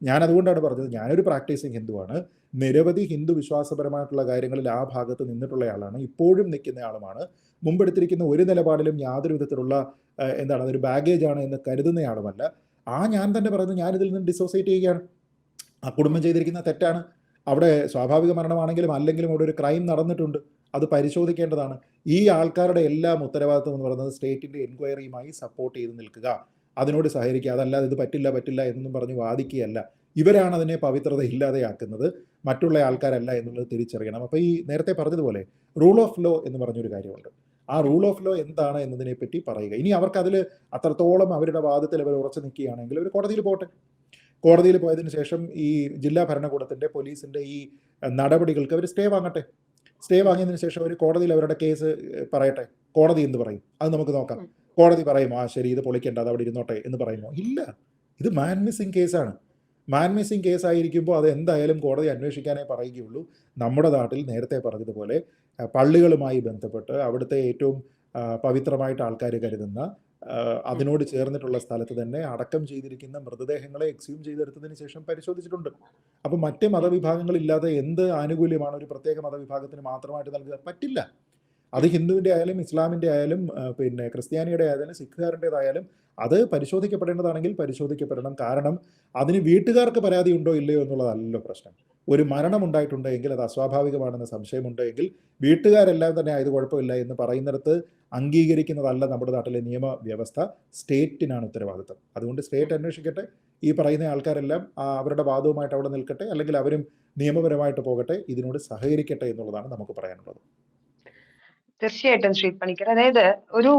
Speaker 1: ഞാൻ അതുകൊണ്ടാണ് പറഞ്ഞത് ഞാനൊരു പ്രാക്ടീസിങ് ഹിന്ദുവാണ്. നിരവധി ഹിന്ദു വിശ്വാസപരമായിട്ടുള്ള കാര്യങ്ങളിൽ ആ ഭാഗത്ത് നിന്നിട്ടുള്ള ആളാണ്. ഇപ്പോഴും നിൽക്കുന്ന ആളുമാണ്. മുമ്പെടുത്തിരിക്കുന്ന ഒരു നിലപാടിലും യാതൊരു വിധത്തിലുള്ള എന്താണ് അതൊരു ബാഗേജ് ആണ് എന്ന് കരുതുന്നയാളുമല്ല ആ ഞാൻ തന്നെ പറയുന്നത് ഞാനിതിൽ നിന്ന് ഡിസോസിയേറ്റ് ചെയ്യുകയാണ്. ആ കുടുംബം ചെയ്തിരിക്കുന്ന തെറ്റാണ്. അവിടെ സ്വാഭാവിക മരണമാണെങ്കിലും അല്ലെങ്കിലും അവിടെ ഒരു ക്രൈം നടന്നിട്ടുണ്ട് അത് പരിശോധിക്കേണ്ടതാണ്. ഈ ആൾക്കാരുടെ എല്ലാം ഉത്തരവാദിത്വം എന്ന് പറയുന്നത് സ്റ്റേറ്റിന്റെ എൻക്വയറിയുമായി സപ്പോർട്ട് ചെയ്ത് നിൽക്കുക. അതിനോട് സഹകരിക്കുക. അതല്ലാതെ ഇത് പറ്റില്ല പറ്റില്ല എന്നൊന്നും പറഞ്ഞ് വാദിക്കുകയല്ല. ഇവരാണ് അതിനെ പവിത്രത ഇല്ലാതെയാക്കുന്നത് മറ്റുള്ള ആൾക്കാരല്ല എന്നുള്ളത് തിരിച്ചറിയണം. അപ്പോൾ ഈ നേരത്തെ പറഞ്ഞതുപോലെ റൂൾ ഓഫ് ലോ എന്ന് പറഞ്ഞൊരു കാര്യമുണ്ട്. ആ റൂൾ ഓഫ് ലോ എന്താണ് എന്നതിനെ പറ്റി പറയുക. ഇനി അവർക്ക് അതിൽ അത്രത്തോളം അവരുടെ വാദത്തിൽ അവർ ഉറച്ചു നിൽക്കുകയാണെങ്കിൽ അവർ കോടതിയിൽ പോട്ടെ. കോടതിയിൽ പോയതിനു ശേഷം ഈ ജില്ലാ ഭരണകൂടത്തിന്റെ പോലീസിന്റെ ഈ നടപടികൾക്ക് അവർ സ്റ്റേ വാങ്ങട്ടെ. സ്റ്റേ വാങ്ങിയതിനു ശേഷം അവർ കോടതിയിൽ അവരുടെ കേസ് പറയട്ടെ. കോടതി എന്ന് പറയും? അത് നമുക്ക് നോക്കാം. കോടതി പറയും ആ ശരി ഇത് പൊളിക്കേണ്ട അത് അവിടെ ഇരുന്നോട്ടെ എന്ന് പറയുമോ? ഇല്ല. ഇത് മാൻ മിസ്സിംഗ് കേസാണ്. മാൻ മിസ്സിംഗ് കേസ് ആയിരിക്കുമ്പോൾ അത് എന്തായാലും കോടതി അന്വേഷിക്കാനേ പറയുകയുള്ളൂ. നമ്മുടെ നാട്ടിൽ നേരത്തെ പറഞ്ഞതുപോലെ പള്ളികളുമായി ബന്ധപ്പെട്ട് അവിടുത്തെ ഏറ്റവും പവിത്രമായിട്ട് ആൾക്കാർ കരുതുന്ന അതിനോട് ചേർന്നിട്ടുള്ള സ്ഥലത്ത് തന്നെ അടക്കം ചെയ്തിരിക്കുന്ന മൃതദേഹങ്ങളെ എക്സ്യൂം ചെയ്തെടുത്തതിന് ശേഷം പരിശോധിച്ചിട്ടുണ്ട്. അപ്പോൾ മറ്റ് മതവിഭാഗങ്ങളില്ലാതെ എന്ത് ആനുകൂല്യമാണ് ഒരു പ്രത്യേക മതവിഭാഗത്തിന് മാത്രമായിട്ട് നൽകുക? പറ്റില്ല. അത് ഹിന്ദുവിന്റെ ആയാലും ഇസ്ലാമിന്റെ ആയാലും പിന്നെ ക്രിസ്ത്യാനിയുടെ ആയാലും സിഖുകാരന്റെതായാലും അത് പരിശോധിക്കപ്പെടേണ്ടതാണെങ്കിൽ പരിശോധിക്കപ്പെടണം. കാരണം അതിന് വീട്ടുകാർക്ക് പരാതി ഉണ്ടോ ഇല്ലയോ എന്നുള്ളതല്ലല്ലോ പ്രശ്നം. ഒരു മരണം ഉണ്ടായിട്ടുണ്ടെങ്കിൽ അത് അസ്വാഭാവികമാണെന്ന് സംശയമുണ്ടെങ്കിൽ വീട്ടുകാരെല്ലാം തന്നെ ആയത് കുഴപ്പമില്ല എന്ന് പറയുന്നിടത്ത് അംഗീകരിക്കുന്നതല്ല നമ്മുടെ നാട്ടിലെ നിയമവ്യവസ്ഥ സ്റ്റേറ്റിനാണ് ഉത്തരവാദിത്തം. അതുകൊണ്ട് സ്റ്റേറ്റ് അന്വേഷിക്കട്ടെ ഈ പറയുന്ന ആൾക്കാരെല്ലാം അവരുടെ വാദവുമായിട്ട് അവിടെ നിൽക്കട്ടെ അല്ലെങ്കിൽ അവരും നിയമപരമായിട്ട് പോകട്ടെ ഇതിനോട് സഹകരിക്കട്ടെ എന്നുള്ളതാണ് നമുക്ക് പറയാനുള്ളത്.
Speaker 2: തീർച്ചയായിട്ടും ശ്രീ പണിക്കർ. അതായത് ഒരു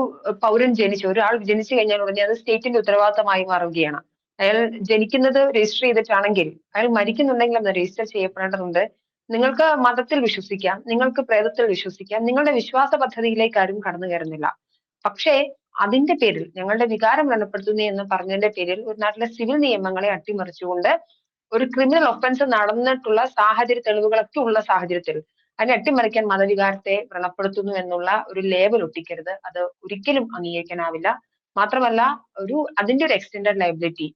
Speaker 2: പൗരൻ ജനിച്ചു ഒരാൾ ജനിച്ചു കഴിഞ്ഞാൽ ഉടനെ അത് സ്റ്റേറ്റിന്റെ ഉത്തരവാദിത്തമായി മാറുകയാണ്. അയാൾ ജനിക്കുന്നത് രജിസ്റ്റർ ചെയ്തിട്ടാണെങ്കിൽ അയാൾ മരിക്കുന്നുണ്ടെങ്കിൽ അത് രജിസ്റ്റർ ചെയ്യപ്പെടേണ്ടതുണ്ട്. നിങ്ങൾക്ക് മതത്തിൽ വിശ്വസിക്കാം നിങ്ങൾക്ക് പ്രേതത്തിൽ വിശ്വസിക്കാം നിങ്ങളുടെ വിശ്വാസ പദ്ധതിയിലേക്ക് ആരും കടന്നു കയറുന്നില്ല. പക്ഷേ അതിന്റെ പേരിൽ ഞങ്ങളുടെ വികാരം വ്രണപ്പെടുത്തുന്നു എന്ന് പറഞ്ഞതിന്റെ പേരിൽ ഒരു നാട്ടിലെ സിവിൽ നിയമങ്ങളെ അട്ടിമറിച്ചുകൊണ്ട് ഒരു ക്രിമിനൽ ഒഫൻസ് നടന്നിട്ടുള്ള സാഹചര്യ തെളിവുകളൊക്കെ ഉള്ള സാഹചര്യത്തിൽ അതിനെ അട്ടിമറിക്കാൻ മതവികാരത്തെ വ്രണപ്പെടുത്തുന്നു എന്നുള്ള ഒരു ലേബൽ ഒട്ടിക്കരുത്. അത് ഒരിക്കലും അംഗീകരിക്കാനാവില്ല. മാത്രമല്ല ഒരു അതിന്റെ ഒരു എക്സ്റ്റൻഡഡ് ലൈബിലിറ്റി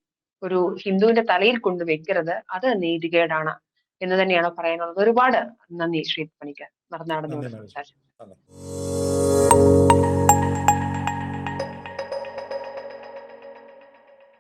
Speaker 2: ഒരു ഹിന്ദുവിന്റെ തലയിൽ കൊണ്ട് വെക്കരുത്. അത് നീതികേടാണ് എന്ന് തന്നെയാണ് പറയാനുള്ളത്. ഒരുപാട് നന്ദി ശ്രീ പണിക്കർ. നടന്നാടുന്നോട്
Speaker 1: സംസാരിച്ചത്
Speaker 2: സംസാരിച്ചു